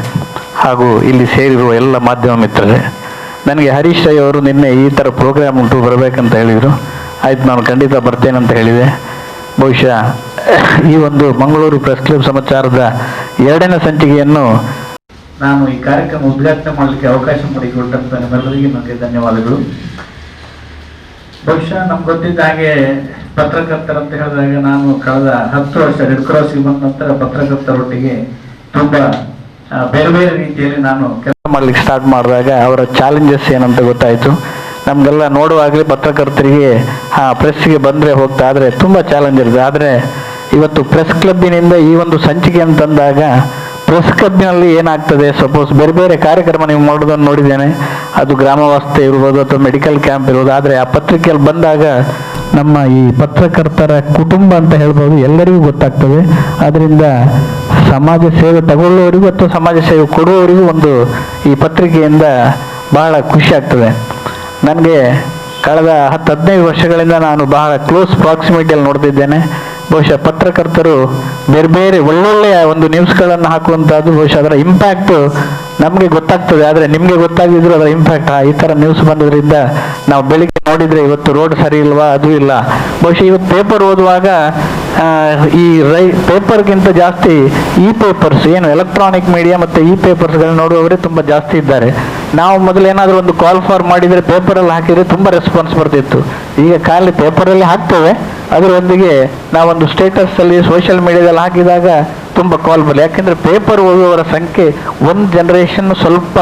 ಹಾಗೂ ಇಲ್ಲಿ ಸೇರಿರುವ ಎಲ್ಲ ಮಾಧ್ಯಮ ಮಿತ್ರರೇ. ನನಗೆ ಹರೀಶ್ ರೈ ಅವರು ನಿನ್ನೆ ಈ ಥರ ಪ್ರೋಗ್ರಾಮ್ ಉಂಟು ಬರಬೇಕಂತ ಹೇಳಿದರು. ಆಯ್ತು, ನಾನು ಖಂಡಿತ ಬರ್ತೇನೆ ಅಂತ ಹೇಳಿದೆ. ಬಹುಶಃ ಈ ಒಂದು ಮಂಗಳೂರು ಪ್ರೆಸ್ ಕ್ಲಬ್ ಸಮಾಚಾರದ ಎರಡನೇ ಸಂಚಿಕೆಯನ್ನು ನಾನು ಈ ಕಾರ್ಯಕ್ರಮ ಉದ್ಘಾಟನೆ ಮಾಡಲಿಕ್ಕೆ ಅವಕಾಶ ಮಾಡಿಕೊಟ್ಟಂತ ನಿಮ್ಮೆಲ್ಲರಿಗೆ ನನಗೆ ಧನ್ಯವಾದಗಳು. ಬಹುಶಃ ನಮ್ಗೆ ಗೊತ್ತಿದ್ದ ಹಾಗೆ ಪತ್ರಕರ್ತರಂತ ಹೇಳಿದಾಗ ನಾನು ಕಳೆದ ಹತ್ತು ವರ್ಷ ರೆಡ್ ಕ್ರಾಸ್ ಬಂದ ನಂತರ ಪತ್ರಕರ್ತರೊಟ್ಟಿಗೆ ತುಂಬಾ ಬೇರೆ ಬೇರೆ ರೀತಿಯಲ್ಲಿ ನಾನು ಕೆಲಸ ಮಾಡ್ಲಿಕ್ಕೆ ಸ್ಟಾರ್ಟ್ ಮಾಡಿದಾಗ ಅವರ ಚಾಲೆಂಜಸ್ ಏನಂತ ಗೊತ್ತಾಯ್ತು. ನಮ್ಗೆಲ್ಲ ನೋಡುವಾಗಲೇ ಪತ್ರಕರ್ತರಿಗೆ, ಆ ಪ್ರೆಸ್ಗೆ ಬಂದ್ರೆ ಹೋಗ್ತಾ ಆದ್ರೆ ತುಂಬಾ ಚಾಲೆಂಜ್ ಇರುತ್ತೆ ಆದ್ರೆ ಇವತ್ತು ಪ್ರೆಸ್ ಕ್ಲಬ್ಬಿನಿಂದ ಈ ಒಂದು ಸಂಚಿಕೆ ಅಂತಂದಾಗ ಪ್ರೆಸ್ ಕ್ಲಬ್ನಲ್ಲಿ ಏನಾಗ್ತದೆ? ಸಪೋಸ್ ಬೇರೆ ಬೇರೆ ಕಾರ್ಯಕ್ರಮ ನೀವು ಮಾಡೋದನ್ನು ನೋಡಿದ್ದೇನೆ. ಅದು ಗ್ರಾಮವಾಸ್ತೆ ಇರ್ಬೋದು ಅಥವಾ ಮೆಡಿಕಲ್ ಕ್ಯಾಂಪ್ ಇರ್ಬೋದು. ಆದರೆ ಆ ಪತ್ರಿಕೆಯಲ್ಲಿ ಬಂದಾಗ ನಮ್ಮ ಈ ಪತ್ರಕರ್ತರ ಕುಟುಂಬ ಅಂತ ಹೇಳ್ಬೋದು ಎಲ್ಲರಿಗೂ ಗೊತ್ತಾಗ್ತದೆ. ಅದರಿಂದ ಸಮಾಜ ಸೇವೆ ತಗೊಳ್ಳುವವರಿಗೂ ಅಥವಾ ಸಮಾಜ ಸೇವೆ ಕೊಡುವವರಿಗೂ ಒಂದು ಈ ಪತ್ರಿಕೆಯಿಂದ ಬಹಳ ಖುಷಿ ಆಗ್ತದೆ. ನನಗೆ ಕಳೆದ ಹತ್ತು ಹದಿನೈದು ವರ್ಷಗಳಿಂದ ನಾನು ಬಹಳ ಕ್ಲೋಸ್ ಪ್ರಾಕ್ಸಿಮಿಟಿಯಲ್ಲಿ ನೋಡ್ತಿದ್ದೇನೆ. ಬಹುಶಃ ಪತ್ರಕರ್ತರು ಬೇರೆ ಬೇರೆ ಒಳ್ಳೊಳ್ಳೆಯ ಒಂದು ನ್ಯೂಸ್ಗಳನ್ನು ಹಾಕುವಂಥದ್ದು ಬಹುಶಃ ಅದರ ಇಂಪ್ಯಾಕ್ಟ್ ನಮಗೆ ಗೊತ್ತಾಗ್ತದೆ. ಆದರೆ ನಿಮಗೆ ಗೊತ್ತಾಗಿದ್ರು ಅದರ ಇಂಪ್ಯಾಕ್ಟ್ ಈ ಥರ ನ್ಯೂಸ್ ಬಂದದ್ರಿಂದ ನಾವು ಬೆಳಿಗ್ಗೆ ನೋಡಿದರೆ ಇವತ್ತು ರೋಡ್ ಸರಿ ಇಲ್ವಾ? ಅದು ಇಲ್ಲ. ಬಹುಶಃ ಇವತ್ತು ಪೇಪರ್ ಓದುವಾಗ ಈ ರೈ ಪೇಪರ್ಗಿಂತ ಜಾಸ್ತಿ ಇ ಪೇಪರ್ಸ್ ಏನು ಎಲೆಕ್ಟ್ರಾನಿಕ್ ಮೀಡಿಯಾ ಮತ್ತು ಇ ಪೇಪರ್ಸ್ಗಳು ನೋಡುವವರೇ ತುಂಬ ಜಾಸ್ತಿ ಇದ್ದಾರೆ. ನಾವು ಮೊದಲು ಏನಾದರೂ ಒಂದು ಕಾಲ್ ಫಾರ್ ಮಾಡಿದರೆ ಪೇಪರಲ್ಲಿ ಹಾಕಿದರೆ ತುಂಬ ರೆಸ್ಪಾನ್ಸ್ ಬರ್ತಿತ್ತು. ಈಗ ಖಾಲಿ ಪೇಪರಲ್ಲಿ ಹಾಕ್ತೇವೆ. ಅದರೊಂದಿಗೆ ನಾವೊಂದು ಸ್ಟೇಟಸಲ್ಲಿ ಸೋಷಿಯಲ್ ಮೀಡಿಯಾದಲ್ಲಿ ಹಾಕಿದಾಗ ತುಂಬ ಕಾಲ್ ಬರಲಿ. ಯಾಕೆಂದರೆ ಪೇಪರ್ ಓದುವವರ ಸಂಖ್ಯೆ ಒಂದು ಜನ್ರೇಷನ್ ಸ್ವಲ್ಪ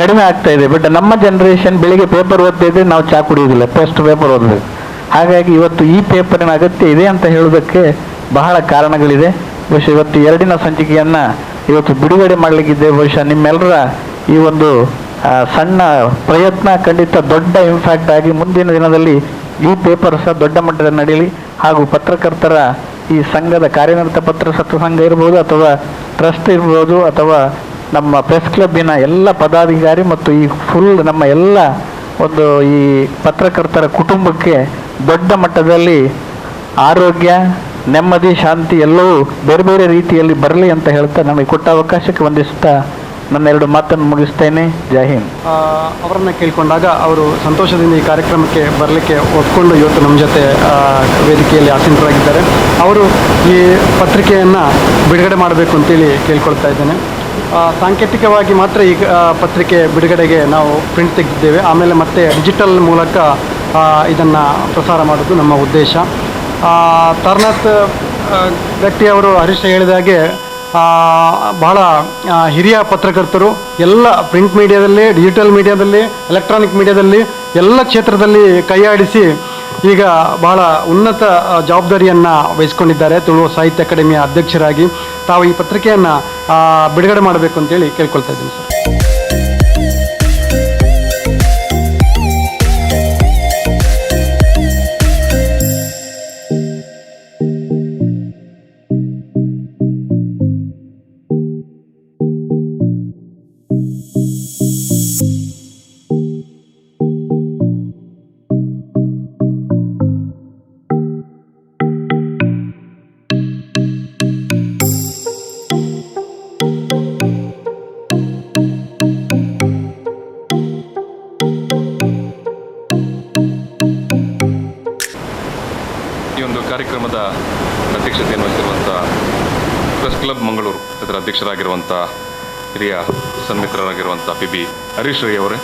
ಕಡಿಮೆ ಆಗ್ತಾ ಇದೆ. ಬಟ್ ನಮ್ಮ ಜನ್ರೇಷನ್ ಬೆಳಿಗ್ಗೆ ಪೇಪರ್ ಓದ್ತಾ ಇದ್ರೆ ನಾವು ಚಾ ಕುಡಿಯೋದಿಲ್ಲ ಫಸ್ಟ್ ಪೇಪರ್ ಓದಬೇಕು. ಹಾಗಾಗಿ ಇವತ್ತು ಈ ಪೇಪರಿನ ಅಗತ್ಯ ಇದೆ ಅಂತ ಹೇಳೋದಕ್ಕೆ ಬಹಳ ಕಾರಣಗಳಿದೆ. ಬಹುಶಃ ಇವತ್ತು ಎರಡಿನ ಸಂಚಿಕೆಯನ್ನು ಇವತ್ತು ಬಿಡುಗಡೆ ಮಾಡಲಿಕ್ಕಿದ್ದೆ ಬಹುಶಃ ನಿಮ್ಮೆಲ್ಲರ ಈ ಒಂದು ಸಣ್ಣ ಪ್ರಯತ್ನ ಖಂಡಿತ ದೊಡ್ಡ ಇಂಪ್ಯಾಕ್ಟ್ ಆಗಿ ಮುಂದಿನ ದಿನದಲ್ಲಿ ಈ ಪೇಪರ್ ಸಹ ದೊಡ್ಡ ಮಟ್ಟದಲ್ಲಿ ನಡೆಯಲಿ. ಹಾಗೂ ಪತ್ರಕರ್ತರ ಈ ಸಂಘದ ಕಾರ್ಯನಿರತ ಸತ್ವ ಸಂಘ ಇರ್ಬೋದು ಅಥವಾ ಟ್ರಸ್ಟ್ ಇರ್ಬೋದು ಅಥವಾ ನಮ್ಮ ಪ್ರೆಸ್ ಕ್ಲಬ್ಬಿನ ಎಲ್ಲ ಪದಾಧಿಕಾರಿ ಮತ್ತು ಈ ಫುಲ್ ನಮ್ಮ ಎಲ್ಲ ಒಂದು ಈ ಪತ್ರಕರ್ತರ ಕುಟುಂಬಕ್ಕೆ ದೊಡ್ಡ ಮಟ್ಟದಲ್ಲಿ ಆರೋಗ್ಯ, ನೆಮ್ಮದಿ, ಶಾಂತಿ ಎಲ್ಲವೂ ಬೇರೆ ಬೇರೆ ರೀತಿಯಲ್ಲಿ ಬರಲಿ ಅಂತ ಹೇಳ್ತಾ ನಮಗೆ ಕೊಟ್ಟ ಅವಕಾಶಕ್ಕೆ ವಂದಿಸುತ್ತಾ ನನ್ನ ಎರಡು ಮಾತನ್ನು ಮುಗಿಸ್ತೇನೆ. ಜೈ ಹಿಂದ್. ಅವರನ್ನ ಕೇಳಿಕೊಂಡಾಗ ಅವರು ಸಂತೋಷದಿಂದ ಈ ಕಾರ್ಯಕ್ರಮಕ್ಕೆ ಬರಲಿಕ್ಕೆ ಒಪ್ಕೊಂಡು ಇವತ್ತು ನಮ್ಮ ಜೊತೆ ವೇದಿಕೆಯಲ್ಲಿ ಆಸೀನರಾಗಿದ್ದಾರೆ. ಅವರು ಈ ಪತ್ರಿಕೆಯನ್ನು ಬಿಡುಗಡೆ ಮಾಡಬೇಕು ಅಂತೇಳಿ ಕೇಳ್ಕೊಳ್ತಾ ಇದ್ದೇನೆ. ಸಾಂಕೇತಿಕವಾಗಿ ಮಾತ್ರ ಈ ಪತ್ರಿಕೆ ಬಿಡುಗಡೆಗೆ ನಾವು ಪ್ರಿಂಟ್ ತೆಗೆದಿದ್ದೇವೆ. ಆಮೇಲೆ ಮತ್ತೆ ಡಿಜಿಟಲ್ ಮೂಲಕ ಇದನ್ನು ಪ್ರಸಾರ ಮಾಡೋದು ನಮ್ಮ ಉದ್ದೇಶ. ತರ್ನಾಥ್ ವ್ಯಕ್ತಿಯವರು ಹರೀಶ್ ಹೇಳಿದ ಹಾಗೆ ಭಾಳ ಹಿರಿಯ ಪತ್ರಕರ್ತರು, ಎಲ್ಲ ಪ್ರಿಂಟ್ ಮೀಡಿಯಾದಲ್ಲಿ, ಡಿಜಿಟಲ್ ಮೀಡಿಯಾದಲ್ಲಿ, ಎಲೆಕ್ಟ್ರಾನಿಕ್ ಮೀಡಿಯಾದಲ್ಲಿ, ಎಲ್ಲ ಕ್ಷೇತ್ರದಲ್ಲಿ ಕೈಯಾಡಿಸಿ ಈಗ ಬಹಳ ಉನ್ನತ ಜವಾಬ್ದಾರಿಯನ್ನು ವಹಿಸ್ಕೊಂಡಿದ್ದಾರೆ. ತುಳು ಸಾಹಿತ್ಯ ಅಕಾಡೆಮಿಯ ಅಧ್ಯಕ್ಷರಾಗಿ ತಾವು ಈ ಪತ್ರಿಕೆಯನ್ನು ಬಿಡುಗಡೆ ಮಾಡಬೇಕು ಅಂತೇಳಿ ಕೇಳ್ಕೊಳ್ತಾ ಇದ್ದೀನಿ, ಸರ್. ಅಧ್ಯಕ್ಷರಾಗಿರುವಂಥ ಹಿರಿಯ ಸನ್ಮಿತ್ರರಾಗಿರುವಂಥ ಪಿ ಬಿ ಹರೀಶ್ ರೈ ಅವರೇ.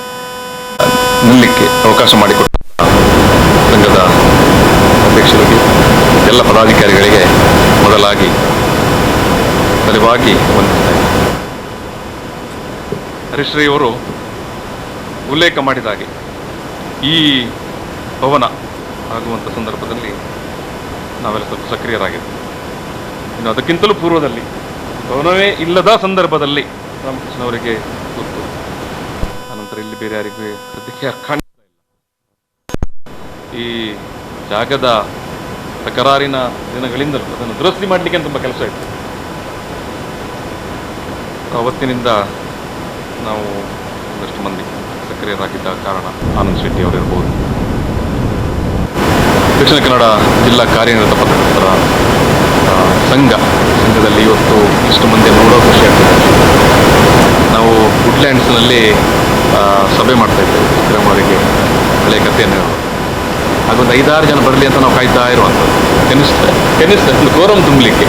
ನಿಲ್ಲಕ್ಕೆ ಅವಕಾಶ ಮಾಡಿಕೊಟ್ಟ ಸಂಘದ ಅಧ್ಯಕ್ಷರಿಗೆ ಎಲ್ಲ ಪದಾಧಿಕಾರಿಗಳಿಗೆ ಮೊದಲಾಗಿ ಸಲುವಾಗಿ ವಂದಿಸ್ತಾ ಹರೀಶ್ ರೈ ಅವರು ಉಲ್ಲೇಖ ಮಾಡಿದ ಹಾಗೆ ಈ ಭವನ ಆಗುವಂಥ ಸಂದರ್ಭದಲ್ಲಿ ನಾವೆಲ್ಲ ಸ್ವಲ್ಪ ಸಕ್ರಿಯರಾಗಿದ್ದೇವೆ ಇನ್ನು ಅದಕ್ಕಿಂತಲೂ ಪೂರ್ವದಲ್ಲಿ ಭವನವೇ ಇಲ್ಲದ ಸಂದರ್ಭದಲ್ಲಿ ರಾಮಕೃಷ್ಣವರಿಗೆ ಗೊತ್ತು. ಆನಂತರ ಇಲ್ಲಿ ಬೇರೆ ಯಾರಿಗೂ ಸದ್ಯಕ್ಕೆ ಕಾಣಿಸ್ತಾ ಈ ಜಾಗದ ತಕರಾರಿನ ದಿನಗಳಿಂದಲೂ ಅದನ್ನು ದುರಸ್ತಿ ಮಾಡಲಿಕ್ಕೆ ತುಂಬ ಕೆಲಸ ಇತ್ತು ಅವತ್ತಿನಿಂದ ನಾವು ಒಂದಷ್ಟು ಮಂದಿ ಸಕ್ರಿಯರಾಗಿದ್ದ ಕಾರಣ ಆನಂದ್ ಶೆಟ್ಟಿ ಅವರಿರ್ಬೋದು. ದಕ್ಷಿಣ ಕನ್ನಡ ಜಿಲ್ಲಾ ಕಾರ್ಯನಿರತ ಪತ್ರಕರ್ತರ ಸಂಘ, ಸಂಘದಲ್ಲಿ ಇವತ್ತು ಇಷ್ಟು ಮಂದಿ ನೋಡೋ ಖುಷಿ ಆಗ್ತದೆ. ನಾವು ವುಡ್ಲ್ಯಾಂಡ್ಸ್ನಲ್ಲಿ ಸಭೆ ಮಾಡ್ತಾ ಇದ್ದೇವೆ ವಿಕ್ರಮ್ ಅವರಿಗೆ ಹಳೆ ಕಥೆಯನ್ನು ಹಾಗೊಂದು ಐದಾರು ಜನ ಬರಲಿ ಅಂತ ನಾವು ಕಾಯ್ತಾ ಇರುವಂಥದ್ದು ಕನಿಷ್ಠ ಕನಿಷ್ಠ ಒಂದು ಕೋರಂ ತುಂಬಲಿಕ್ಕೆ.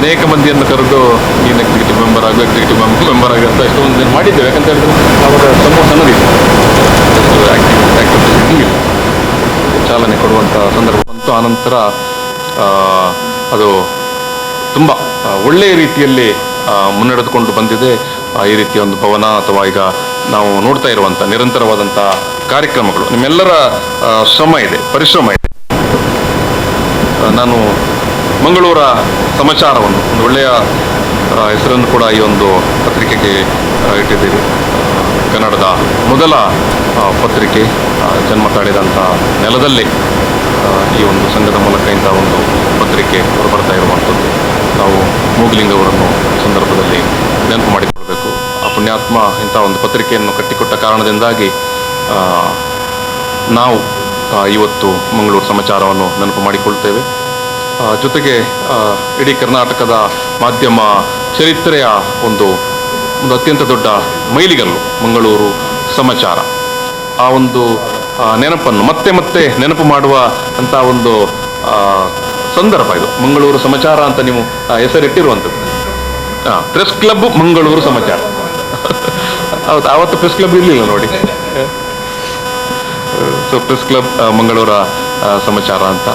ಅನೇಕ ಮಂದಿಯನ್ನು ಕರೆದು ನೀನು ಎಕ್ಸಿಕ್ಯೂಟಿವ್ ಮೆಂಬರ್ ಆಗು ಎಕ್ಸಿಕ್ಯೂಟಿವ್ ಮೆಂಬರ್ ಆಗಿ ಅಂತ ಎಷ್ಟೊಂದು ಮಾಡಿದ್ದೇವೆ. ಯಾಕಂತ ಹೇಳಿದ್ರೆ, ಅವರ ಸಮೂಹ ಸಣ್ಣದಿಲ್ಲ ಆಕ್ಟಿವಿಟೀಸ್ ಇಲ್ಲ ಚಾಲನೆ ಕೊಡುವಂಥ ಸಂದರ್ಭ ಬಂತು. ಆನಂತರ ಅದು ತುಂಬ ಒಳ್ಳೆಯ ರೀತಿಯಲ್ಲಿ ಮುನ್ನಡೆದುಕೊಂಡು ಬಂದಿದೆ. ಈ ರೀತಿಯ ಒಂದು ಭವನ ಅಥವಾ ಈಗ ನಾವು ನೋಡ್ತಾ ಇರುವಂಥ ನಿರಂತರವಾದಂಥ ಕಾರ್ಯಕ್ರಮಗಳು. ನಿಮ್ಮೆಲ್ಲರ ಶ್ರಮ ಇದೆ, ಪರಿಶ್ರಮ ಇದೆ. ನಾನು ಮಂಗಳೂರ ಸಮಾಚಾರವನ್ನು, ಒಂದು ಒಳ್ಳೆಯ ಹೆಸರನ್ನು ಕೂಡ ಈ ಒಂದು ಪತ್ರಿಕೆಗೆ ಇಟ್ಟಿದ್ದೀರಿ ಕನ್ನಡದ ಮೊದಲ ಪತ್ರಿಕೆ ಜನ್ಮ ತಾಳಿದಂಥ ನೆಲದಲ್ಲಿ ಈ ಒಂದು ಸಂಘದ ಮೂಲಕ ಇಂಥ ಒಂದು ಪತ್ರಿಕೆ ಹೊರಬರ್ತಾ ಇರುವಂಥದ್ದು. ನಾವು ಮೂಗ್ಲಿಂಗ್ ಅವರನ್ನು ಸಂದರ್ಭದಲ್ಲಿ ನೆನಪು ಮಾಡಿಕೊಳ್ಬೇಕು ಆ ಪುಣ್ಯಾತ್ಮ ಇಂಥ ಒಂದು ಪತ್ರಿಕೆಯನ್ನು ಕಟ್ಟಿಕೊಟ್ಟ ಕಾರಣದಿಂದಾಗಿ ನಾವು ಇವತ್ತು ಮಂಗಳೂರು ಸಮಾಚಾರವನ್ನು ನೆನಪು ಮಾಡಿಕೊಳ್ತೇವೆ. ಜೊತೆಗೆ ಇಡೀ ಕರ್ನಾಟಕದ ಮಾಧ್ಯಮ ಚರಿತ್ರೆಯ ಒಂದು ಒಂದು ಅತ್ಯಂತ ದೊಡ್ಡ ಮೈಲಿಗಲ್ಲು, ಮಂಗಳೂರು ಸಮಾಚಾರ. ಆ ಒಂದು ನೆನಪನ್ನು, ಮತ್ತೆ ಮತ್ತೆ ನೆನಪು ಮಾಡುವ ಅಂತ ಒಂದು ಸಂದರ್ಭ ಇದು. ಮಂಗಳೂರು ಸಮಾಚಾರ ಅಂತ ನೀವು ಹೆಸರಿಟ್ಟಿರುವಂಥದ್ದು. ಹಾಂ ಪ್ರೆಸ್ ಕ್ಲಬ್ ಮಂಗಳೂರು ಸಮಾಚಾರ. ಹೌದು ಆವತ್ತು ಪ್ರೆಸ್ ಕ್ಲಬ್ ಇರಲಿಲ್ಲ ನೋಡಿ. ಸೊ ಪ್ರೆಸ್ ಕ್ಲಬ್ ಮಂಗಳೂರ ಸಮಾಚಾರ ಅಂತ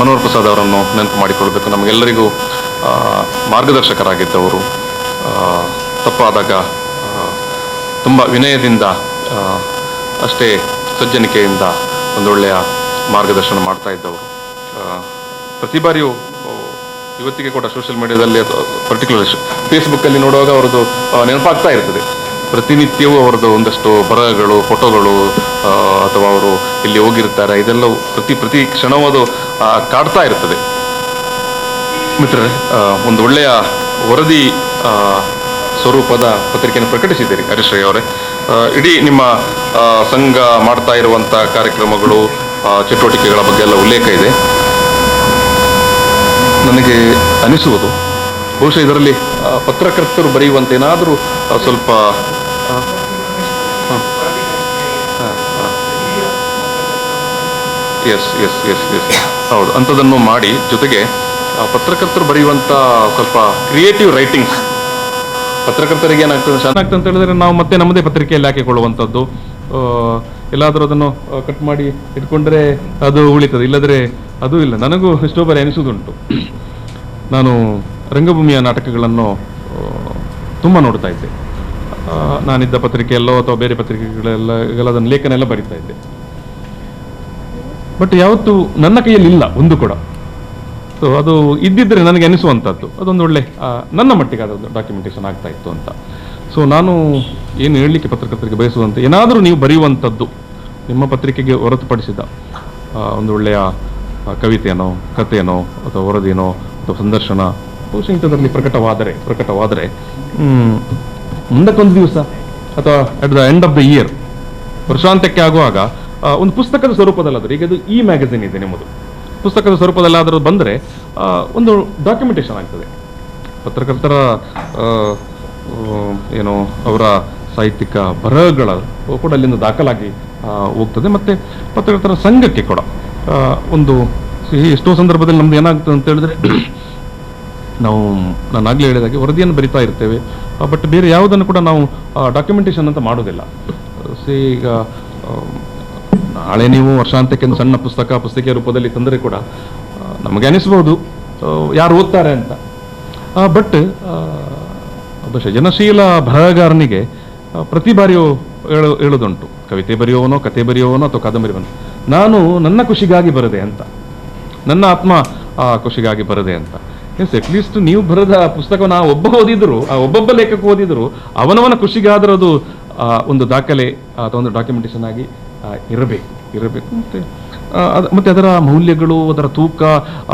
ಮನೋಹರ್ ಪ್ರಸಾದ್ ಅವರನ್ನು ನೆನಪು ಮಾಡಿಕೊಳ್ಬೇಕು. ನಮಗೆಲ್ಲರಿಗೂ ಮಾರ್ಗದರ್ಶಕರಾಗಿದ್ದವರು ತಪ್ಪಾದಾಗ ತುಂಬ ವಿನಯದಿಂದ ಅಷ್ಟೇ ಸಜ್ಜನಿಕೆಯಿಂದ ಒಂದೊಳ್ಳೆಯ ಮಾರ್ಗದರ್ಶನ ಮಾಡ್ತಾ ಇದ್ದವರು. ಪ್ರತಿ ಬಾರಿಯೂ ಇವತ್ತಿಗೆ ಕೂಡ ಸೋಷಿಯಲ್ ಮೀಡಿಯಾದಲ್ಲಿ ಪರ್ಟಿಕ್ಯುಲರ್ ಫೇಸ್ಬುಕ್ಕಲ್ಲಿ ನೋಡುವಾಗ ಅವರದ್ದು ನೆನಪಾಗ್ತಾ ಇರ್ತದೆ. ಪ್ರತಿನಿತ್ಯವೂ ಅವರದ್ದು ಒಂದಷ್ಟು ಬರಹಗಳು ಫೋಟೋಗಳು ಅಥವಾ ಅವರು ಇಲ್ಲಿ ಹೋಗಿರ್ತಾರೆ, ಇದೆಲ್ಲವೂ ಪ್ರತಿ ಪ್ರತಿ ಕ್ಷಣವೂ ಅದು ಕಾಡ್ತಾ ಇರ್ತದೆ. ಮಿತ್ರರೇ ಒಂದು ಒಳ್ಳೆಯ ವರದಿ ಸ್ವರೂಪದ ಪತ್ರಿಕೆಯನ್ನು ಪ್ರಕಟಿಸಿದ್ದೀರಿ. ಹರಿಶ್ರೀ ಅವರೇ. ಇಡೀ ನಿಮ್ಮ ಸಂಘ ಮಾಡ್ತಾ ಇರುವಂತಹ ಕಾರ್ಯಕ್ರಮಗಳು ಚಟುವಟಿಕೆಗಳ ಬಗ್ಗೆ ಎಲ್ಲ ಉಲ್ಲೇಖ ಇದೆ. ನನಗೆ ಅನಿಸುವುದು, ಬಹುಶಃ ಇದರಲ್ಲಿ ಪತ್ರಕರ್ತರು ಬರೆಯುವಂತೆ ಏನಾದರೂ ಸ್ವಲ್ಪ. ಎಸ್ ಎಸ್ ಎಸ್ ಎಸ್ ಹೌದು ಅಂಥದನ್ನು ಮಾಡಿ ಜೊತೆಗೆ ಪತ್ರಕರ್ತರು ಬರೆಯುವಂಥ ಸ್ವಲ್ಪ ಕ್ರಿಯೇಟಿವ್ ರೈಟಿಂಗ್ಸ್ ಪತ್ರಕರ್ತರಿಗೆ ಏನಾಗ್ತದೆ ಚೆನ್ನಾಗ್ತದೆ ಅಂತ ಹೇಳಿದ್ರೆ ನಾವು ಮತ್ತೆ ನಮ್ಮದೇ ಪತ್ರಿಕೆಯಲ್ಲಿ ಹಾಕಿಕೊಳ್ಳುವಂಥದ್ದು. ಎಲ್ಲಾದರೂ ಅದನ್ನು ಕಟ್ ಮಾಡಿ ಇಟ್ಕೊಂಡ್ರೆ ಅದು ಉಳಿತದೆ. ಇಲ್ಲದ್ರೆ ಅದು ಇಲ್ಲ. ನನಗೂ ಎಷ್ಟೋ ಬಾರಿ ಅನಿಸುವುದುಂಟು. ನಾನು ರಂಗಭೂಮಿಯ ನಾಟಕಗಳನ್ನು ತುಂಬ ನೋಡ್ತಾ ಇದ್ದೆ. ನಾನಿದ್ದ ಪತ್ರಿಕೆಯಲ್ಲೋ ಅಥವಾ ಬೇರೆ ಪತ್ರಿಕೆಗಳೆಲ್ಲ ಅದನ್ನು ಲೇಖನ ಎಲ್ಲ ಬರಿತಾ ಇದ್ದೆ. ಬಟ್ ಯಾವತ್ತು ನನ್ನ ಕೈಯಲ್ಲಿ ಇಲ್ಲ ಒಂದು ಕೂಡ. ಸೊ ಅದು ಇದ್ದಿದ್ರೆ ನನಗೆ ಅನಿಸುವಂಥದ್ದು. ಅದೊಂದು ಒಳ್ಳೆ ನನ್ನ ಮಟ್ಟಿಗೆ ಅದೊಂದು ಡಾಕ್ಯುಮೆಂಟೇಷನ್ ಆಗ್ತಾ ಇತ್ತು ಅಂತ. ಸೊ ನಾನು ಏನು ಹೇಳಲಿಕ್ಕೆ ಪತ್ರಕರ್ತರಿಗೆ ಬಯಸುವಂತೆ ಏನಾದರೂ ನೀವು ಬರೆಯುವಂಥದ್ದು ನಿಮ್ಮ ಪತ್ರಿಕೆಗೆ ಹೊರತುಪಡಿಸಿದ ಒಂದು ಒಳ್ಳೆಯ ಆ, ಕವಿತೆಯನೋ ಕಥೆಯನೋ ಅಥವಾ ವರದಿನೋ ಅಥವಾ ಸಂದರ್ಶನ ಬಹುಶಃ ಇಂಥದ್ರಲ್ಲಿ ಪ್ರಕಟವಾದರೆ ಪ್ರಕಟವಾದರೆ ಮುಂದಕ್ಕೊಂದು ದಿವಸ ಅಥವಾ at the end of the year ವರ್ಷಾಂತ್ಯಕ್ಕೆ ಆಗುವಾಗ ಒಂದು ಪುಸ್ತಕದ ಸ್ವರೂಪದಲ್ಲಾದರೆ ಈಗ ಅದು ಈ ಮ್ಯಾಗಝಿನ್ ಇದೆ ನಿಮ್ಮದು. ಪುಸ್ತಕದ ಸ್ವರೂಪದಲ್ಲಾದರೂ ಬಂದರೆ ಒಂದು ಡಾಕ್ಯುಮೆಂಟೇಷನ್ ಆಗ್ತದೆ. ಪತ್ರಕರ್ತರ ಏನು ಅವರ ಸಾಹಿತ್ಯಿಕ ಬರಹಗಳ ಕೂಡ ಅಲ್ಲಿಂದ ದಾಖಲಾಗಿ ಹೋಗ್ತದೆ. ಮತ್ತು ಪತ್ರಕರ್ತರ ಸಂಘಕ್ಕೆ ಕೂಡ ಒಂದು ಎಷ್ಟೋ ಸಂದರ್ಭದಲ್ಲಿ ನಮ್ದು ಏನಾಗ್ತದೆ ಅಂತ ಹೇಳಿದ್ರೆ, ನಾವು ನಾನು ಆಗಲೇ ಹೇಳಿದಾಗೆ ವರದಿಯನ್ನು ಬರಿತಾ ಇರ್ತೇವೆ. ಬಟ್ ಬೇರೆ ಯಾವುದನ್ನು ಕೂಡ ನಾವು ಡಾಕ್ಯುಮೆಂಟೇಶನ್ ಅಂತ ಮಾಡೋದಿಲ್ಲ. ಸಿ, ಈಗ ನಾಳೆ ನೀವು ವರ್ಷಾಂತ್ಯಕ್ಕೆ ಒಂದು ಸಣ್ಣ ಪುಸ್ತಕ ಪುಸ್ತಕ ರೂಪದಲ್ಲಿ ತಂದರೆ ಕೂಡ ನಮಗೆ ಅನಿಸ್ಬೋದು. ಯಾರು ಓದ್ತಾರೆ ಅಂತ. ಬಟ್ ಒಬ್ಬ ಸೃಜನಶೀಲ ಬರಹಗಾರನಿಗೆ ಪ್ರತಿ ಬಾರಿಯೂ ಹೇಳು ಹೇಳೋದುಂಟು ಕವಿತೆ ಬರೆಯುವವನೋ, ಕತೆ ಬರೆಯುವವನೋ ಅಥವಾ ಕಾದಂಬರಿ ನಾನು ನನ್ನ ಖುಷಿಗಾಗಿ ಬರದೆ ಅಂತ. ನನ್ನ ಆತ್ಮ ಆ ಖುಷಿಗಾಗಿ ಬರದೆ ಅಂತ. ಎಸ್ ಅಟ್ಲೀಸ್ಟ್ ನೀವು ಬರೆದ ಪುಸ್ತಕವನ್ನು ಆ ಒಬ್ಬ ಓದಿದ್ರು ಆ ಒಬ್ಬೊಬ್ಬ ಲೇಖಕ ಓದಿದ್ರು ಅವನವನ ಖುಷಿಗಾದರೂ ಅದು ಒಂದು ದಾಖಲೆ ಅಥವಾ ಒಂದು ಡಾಕ್ಯುಮೆಂಟೇಷನ್ ಆಗಿ ಇರಬೇಕು ಇರಬೇಕು ಮತ್ತೆ ಅದ್- ಮತ್ತೆ ಅದರ ಮೌಲ್ಯಗಳು, ಅದರ ತೂಕ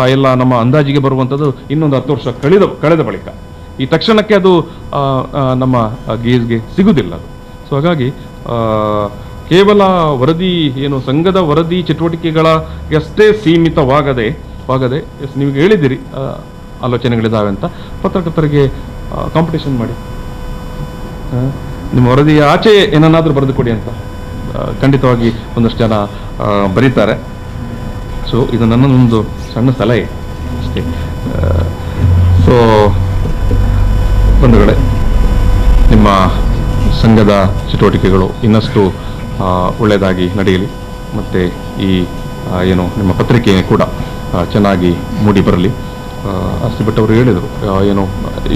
ಎಲ್ಲ ನಮ್ಮ ಅಂದಾಜಿಗೆ ಬರುವಂಥದ್ದು ಇನ್ನೊಂದು ಹತ್ತು ವರ್ಷ ಕಳೆದ ಕಳೆದ ಬಳಿಕ. ಈ ತಕ್ಷಣಕ್ಕೆ ಅದು ನಮ್ಮ ಗೇಜ್ಗೆ ಸಿಗುವುದಿಲ್ಲ ಅದು. ಸೊ ಹಾಗಾಗಿ ಕೇವಲ ವರದಿ, ಏನು ಸಂಘದ ವರದಿ ಚಟುವಟಿಕೆಗಳ ಅಷ್ಟೇ ಸೀಮಿತವಾಗದೆ ವಾಗದೆ ಎಸ್ ನೀವು ಹೇಳಿದಿರಿ ಆಲೋಚನೆಗಳಿದ್ದಾವೆ ಅಂತ. ಪತ್ರಕರ್ತರಿಗೆ ಕಾಂಪಿಟೇಷನ್ ಮಾಡಿ. ನಿಮ್ಮ ವರದಿಯ ಆಚೆ ಏನನ್ನಾದರೂ ಬರೆದುಕೊಡಿ ಅಂತ. ಖಂಡಿತವಾಗಿ ಒಂದಷ್ಟು ಜನ ಬರೀತಾರೆ. ಸೊ ಇದು ನನ್ನದೊಂದು ಸಣ್ಣ ಸಲಹೆ ಅಷ್ಟೇ. ಸೊ ಬಂಧುಗಳೇ, ನಿಮ್ಮ ಸಂಘದ ಚಟುವಟಿಕೆಗಳು ಇನ್ನಷ್ಟು ಒಳ್ಳೆಯದಾಗಿ ನಡೆಯಲಿ. ಮತ್ತು ಈ ಏನು ನಿಮ್ಮ ಪತ್ರಿಕೆ ಕೂಡ ಚೆನ್ನಾಗಿ ಮೂಡಿ ಬರಲಿ. ಅಷ್ಟು ಬಿಟ್ಟು ಅವರು ಹೇಳಿದರು ಏನು,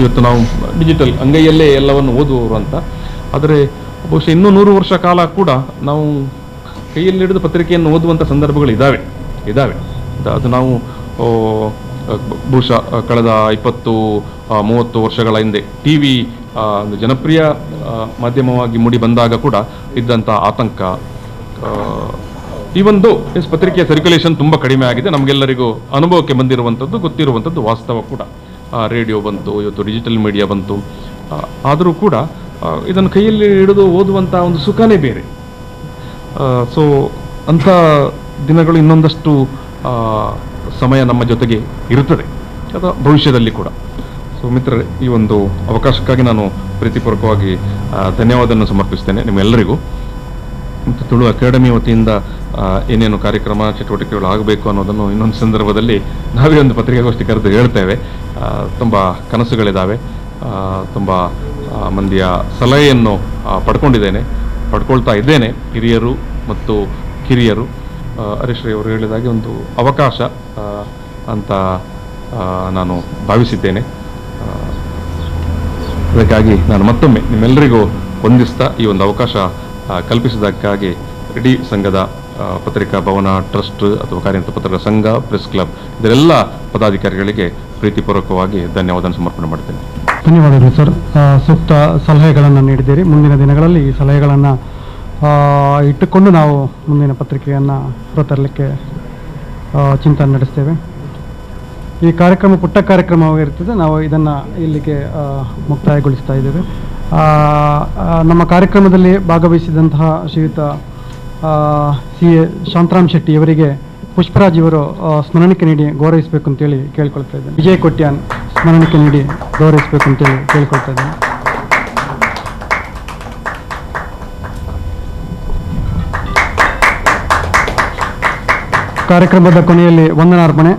ಇವತ್ತು ನಾವು ಡಿಜಿಟಲ್ ಅಂಗೈಯಲ್ಲೇ ಎಲ್ಲವನ್ನು ಓದುವವರು ಅಂತ. ಆದರೆ ಬಹುಶಃ ಇನ್ನೂ ನೂರು ವರ್ಷ ಕಾಲ ಕೂಡ ನಾವು ಕೈಯಲ್ಲಿ ಹಿಡಿದು ಪತ್ರಿಕೆಯನ್ನು ಓದುವಂಥ ಸಂದರ್ಭಗಳು ಇದ್ದಾವೆ ಇದ್ದಾವೆ ಅದು ನಾವು ಬಹುಶಃ ಕಳೆದ ಇಪ್ಪತ್ತು ಮೂವತ್ತು ವರ್ಷಗಳ ಹಿಂದೆ ಟಿ ವಿ ಜನಪ್ರಿಯ ಮಾಧ್ಯಮವಾಗಿ ಮೂಡಿ ಬಂದಾಗ ಕೂಡ ಇದ್ದಂಥ ಆತಂಕ ಈ ಒಂದು ಎಸ್ ಪತ್ರಿಕೆಯ ಸರ್ಕ್ಯುಲೇಷನ್ ತುಂಬ ಕಡಿಮೆ ಆಗಿದೆ, ನಮಗೆಲ್ಲರಿಗೂ ಅನುಭವಕ್ಕೆ ಬಂದಿರುವಂಥದ್ದು ಗೊತ್ತಿರುವಂಥದ್ದು ವಾಸ್ತವ ಕೂಡ. ರೇಡಿಯೋ ಬಂತು, ಇವತ್ತು ಡಿಜಿಟಲ್ ಮೀಡಿಯಾ ಬಂತು. ಆದರೂ ಕೂಡ ಇದನ್ನು ಕೈಯಲ್ಲಿ ಹಿಡಿದು ಓದುವಂಥ ಒಂದು ಸುಖನೇ ಬೇರೆ. ಸೊ ಅಂಥ ದಿನಗಳು ಇನ್ನೊಂದಷ್ಟು ಸಮಯ ನಮ್ಮ ಜೊತೆಗೆ ಇರುತ್ತದೆ. ಅಥವಾ ಭವಿಷ್ಯದಲ್ಲಿ ಕೂಡ. ಸೊ ಮಿತ್ರರೇ, ಈ ಒಂದು ಅವಕಾಶಕ್ಕಾಗಿ ನಾನು ಪ್ರೀತಿಪೂರ್ವಕವಾಗಿ ಧನ್ಯವಾದವನ್ನು ಸಮರ್ಪಿಸ್ತೇನೆ ನಿಮ್ಮೆಲ್ಲರಿಗೂ. ಮತ್ತು ತುಳು ಅಕಾಡೆಮಿ ವತಿಯಿಂದ ಏನೇನು ಕಾರ್ಯಕ್ರಮ, ಚಟುವಟಿಕೆಗಳು ಆಗಬೇಕು ಅನ್ನೋದನ್ನು ಇನ್ನೊಂದು ಸಂದರ್ಭದಲ್ಲಿ ನಾವೇ ಒಂದು ಪತ್ರಿಕಾಗೋಷ್ಠಿ ಕರೆದು ಹೇಳ್ತೇವೆ. ತುಂಬ ಕನಸುಗಳಿದ್ದಾವೆ ತುಂಬ ಮಂದಿಯ ಸಲಹೆಯನ್ನು ಪಡ್ಕೊಂಡಿದ್ದೇನೆ, ಪಡ್ಕೊಳ್ತಾ ಇದ್ದೇನೆ, ಹಿರಿಯರು ಮತ್ತು ಕಿರಿಯರು. ಹರೀಶ್ ಅವರು ಹೇಳಿದಾಗೆ ಒಂದು ಅವಕಾಶ ಅಂತ ನಾನು ಭಾವಿಸಿದ್ದೇನೆ. ಅದಕ್ಕಾಗಿ ನಾನು ಮತ್ತೊಮ್ಮೆ ನಿಮ್ಮೆಲ್ಲರಿಗೂ ಹೊಂದಿಸ್ತಾ ಈ ಒಂದು ಅವಕಾಶ ಕಲ್ಪಿಸಿದ್ದಕ್ಕಾಗಿ ಇಡೀ ಸಂಘದ ಪತ್ರಿಕಾ ಭವನ, ಟ್ರಸ್ಟ್ ಅಥವಾ ಕಾರ್ಯನಿರತ ಪತ್ರಿಕಾ ಸಂಘ, ಪ್ರೆಸ್ ಕ್ಲಬ್ ಇದರೆಲ್ಲ ಪದಾಧಿಕಾರಿಗಳಿಗೆ ಪ್ರೀತಿಪೂರ್ವಕವಾಗಿ ಧನ್ಯವಾದ ಸಮರ್ಪಣೆ ಮಾಡ್ತೇನೆ. ಧನ್ಯವಾದಗಳು ಸರ್. ಸೂಕ್ತ ಸಲಹೆಗಳನ್ನು ನೀಡಿದ್ದೀರಿ. ಮುಂದಿನ ದಿನಗಳಲ್ಲಿ ಈ ಸಲಹೆಗಳನ್ನು ಇಟ್ಟುಕೊಂಡು ನಾವು ಮುಂದಿನ ಪತ್ರಿಕೆಯನ್ನು ಹೊರತರಲಿಕ್ಕೆ ಚಿಂತನೆ ನಡೆಸ್ತೇವೆ. ಈ ಕಾರ್ಯಕ್ರಮ ಪುಟ್ಟ ಕಾರ್ಯಕ್ರಮವಾಗಿರ್ತದೆ ನಾವು ಇದನ್ನು ಇಲ್ಲಿಗೆ ಮುಕ್ತಾಯಗೊಳಿಸ್ತಾ ಇದ್ದೇವೆ. ನಮ್ಮ ಕಾರ್ಯಕ್ರಮದಲ್ಲಿ ಭಾಗವಹಿಸಿದಂತಹ ಶ್ರೀಯುತ ಸಿ ಶಾಂತರಾಮ್ ಶೆಟ್ಟಿ ಇವರಿಗೆ ಪುಷ್ಪರಾಜ್ ಇವರು ಸ್ಮರಣಿಕೆ ನೀಡಿ ಗೌರವಿಸಬೇಕು ಅಂತೇಳಿ ಕೇಳ್ಕೊಳ್ತಾ ಇದ್ದೇನೆ. ವಿಜಯ್ ಕೊಟ್ಯಾನ್ ಸ್ಮರಣಿಕೆ ನೀಡಿ ಗೌರವಿಸಬೇಕು ಅಂತೇಳಿ ಕೇಳ್ಕೊಳ್ತಾ ಇದ್ದೇನೆ. ಕಾರ್ಯಕ್ರಮದ ಕೊನೆಯಲ್ಲಿ ವಂದನಾರ್ಪಣೆ.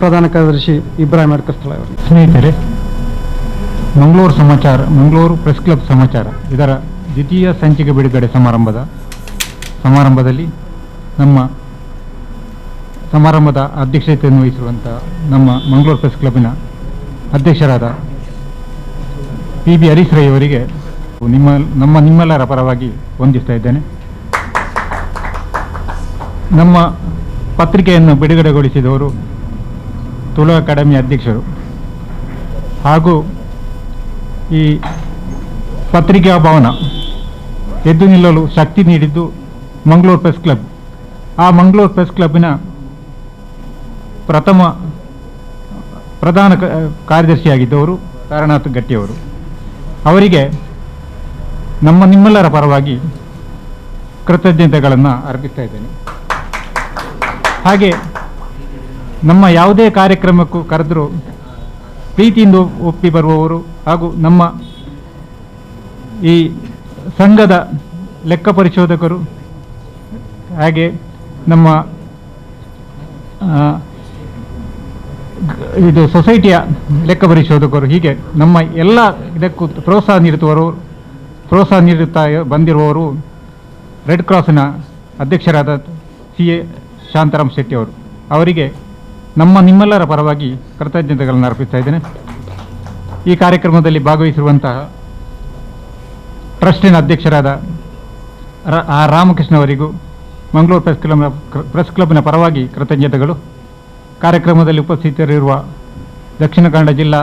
ಪ್ರಧಾನ ಕಾರ್ಯದರ್ಶಿ ಇಬ್ರಾಹಿಂ ಅಡ್ಕಸ್ಥಳ ಅವರು. ಸ್ನೇಹಿತರೆ, ಮಂಗಳೂರು ಸಮಾಚಾರ, ಮಂಗಳೂರು ಪ್ರೆಸ್ ಕ್ಲಬ್ ಸಮಾಚಾರ. ಇದರ ದ್ವಿತೀಯ ಸಂಚಿಕೆ ಬಿಡುಗಡೆ ಸಮಾರಂಭದ ಸಮಾರಂಭದಲ್ಲಿ ನಮ್ಮ ಸಮಾರಂಭದ ಅಧ್ಯಕ್ಷತೆಯನ್ನು ವಹಿಸಿರುವಂಥ ನಮ್ಮ ಮಂಗಳೂರು ಪ್ರೆಸ್ ಕ್ಲಬ್ನ ಅಧ್ಯಕ್ಷರಾದ ಪಿ ಬಿ ಹರೀಶ್ ರೈ ಅವರಿಗೆ ನಿಮ್ಮ, ನಮ್ಮ ನಿಮ್ಮೆಲ್ಲರ ಪರವಾಗಿ ವಂದಿಸ್ತಾ ಇದ್ದೇನೆ. ನಮ್ಮ ಪತ್ರಿಕೆಯನ್ನು ಬಿಡುಗಡೆಗೊಳಿಸಿದವರು ತುಳು ಅಕಾಡೆಮಿ ಅಧ್ಯಕ್ಷರು. ಹಾಗೂ ಈ ಪತ್ರಿಕಾ ಭವನ ಎದ್ದು ನಿಲ್ಲಲು ಶಕ್ತಿ ನೀಡಿದ್ದು ಮಂಗಳೂರು ಪ್ರೆಸ್ ಕ್ಲಬ್. ಆ ಮಂಗಳೂರು ಪ್ರೆಸ್ ಕ್ಲಬ್ಬಿನ ಪ್ರಥಮ ಪ್ರಧಾನ ಕಾರ್ಯದರ್ಶಿಯಾಗಿದ್ದವರು ತಾರನಾಥ್ ಗಟ್ಟಿಯವರು. ಅವರಿಗೆ ನಮ್ಮ ನಿಮ್ಮೆಲ್ಲರ ಪರವಾಗಿ ಕೃತಜ್ಞತೆಗಳನ್ನು ಅರ್ಪಿಸ್ತಾ ಇದ್ದೇನೆ. ಹಾಗೆ ನಮ್ಮ ಯಾವುದೇ ಕಾರ್ಯಕ್ರಮಕ್ಕೂ ಕರೆದರೂ ಪ್ರೀತಿಯಿಂದ ಒಪ್ಪಿ ಬರುವವರು ಹಾಗೂ ನಮ್ಮ ಈ ಸಂಘದ ಲೆಕ್ಕ ಪರಿಶೋಧಕರು ಹಾಗೆ ನಮ್ಮ ಇದು ಸೊಸೈಟಿಯ ಲೆಕ್ಕ ಪರಿಶೋಧಕರು ಹೀಗೆ ನಮ್ಮ ಎಲ್ಲ ಇದಕ್ಕೂ ಪ್ರೋತ್ಸಾಹ ನೀಡುತ್ತವರು, ಪ್ರೋತ್ಸಾಹ ನೀಡುತ್ತಾ ಬಂದಿರುವವರು ರೆಡ್ ಕ್ರಾಸ್ನ ಅಧ್ಯಕ್ಷರಾದ ಸಿ. ಎ. ಶಾಂತರಾಮ್ ಶೆಟ್ಟಿ ಅವರು. ಅವರಿಗೆ ನಮ್ಮ ನಿಮ್ಮೆಲ್ಲರ ಪರವಾಗಿ ಕೃತಜ್ಞತೆಗಳನ್ನು ಅರ್ಪಿಸ್ತಾ ಇದ್ದೇನೆ. ಈ ಕಾರ್ಯಕ್ರಮದಲ್ಲಿ ಭಾಗವಹಿಸಿರುವಂತಹ ಟ್ರಸ್ಟಿನ ಅಧ್ಯಕ್ಷರಾದ ರಾಮಕೃಷ್ಣ ಅವರಿಗೂ ಮಂಗಳೂರು ಪ್ರೆಸ್ ಕ್ಲಬ್ನ ಪ್ರೆಸ್ ಕ್ಲಬ್ನ ಪರವಾಗಿ ಕೃತಜ್ಞತೆಗಳು. ಕಾರ್ಯಕ್ರಮದಲ್ಲಿ ಉಪಸ್ಥಿತರಿರುವ ದಕ್ಷಿಣ ಕನ್ನಡ ಜಿಲ್ಲಾ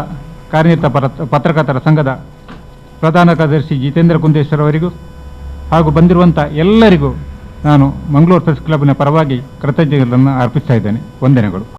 ಕಾರ್ಯನಿರತ ಪತ್ರಕರ್ತರ ಸಂಘದ ಪ್ರಧಾನ ಕಾರ್ಯದರ್ಶಿ ಜಿತೇಂದ್ರ ಕುಂದೇಶ್ವರ್ ಅವರಿಗೂ ಹಾಗೂ ಬಂದಿರುವಂಥ ಎಲ್ಲರಿಗೂ ನಾನು ಮಂಗಳೂರು ಪ್ರೆಸ್ ಕ್ಲಬ್ನ ಪರವಾಗಿ ಕೃತಜ್ಞತೆಗಳನ್ನು ಅರ್ಪಿಸ್ತಾ ಇದ್ದೇನೆ. ವಂದನೆಗಳು.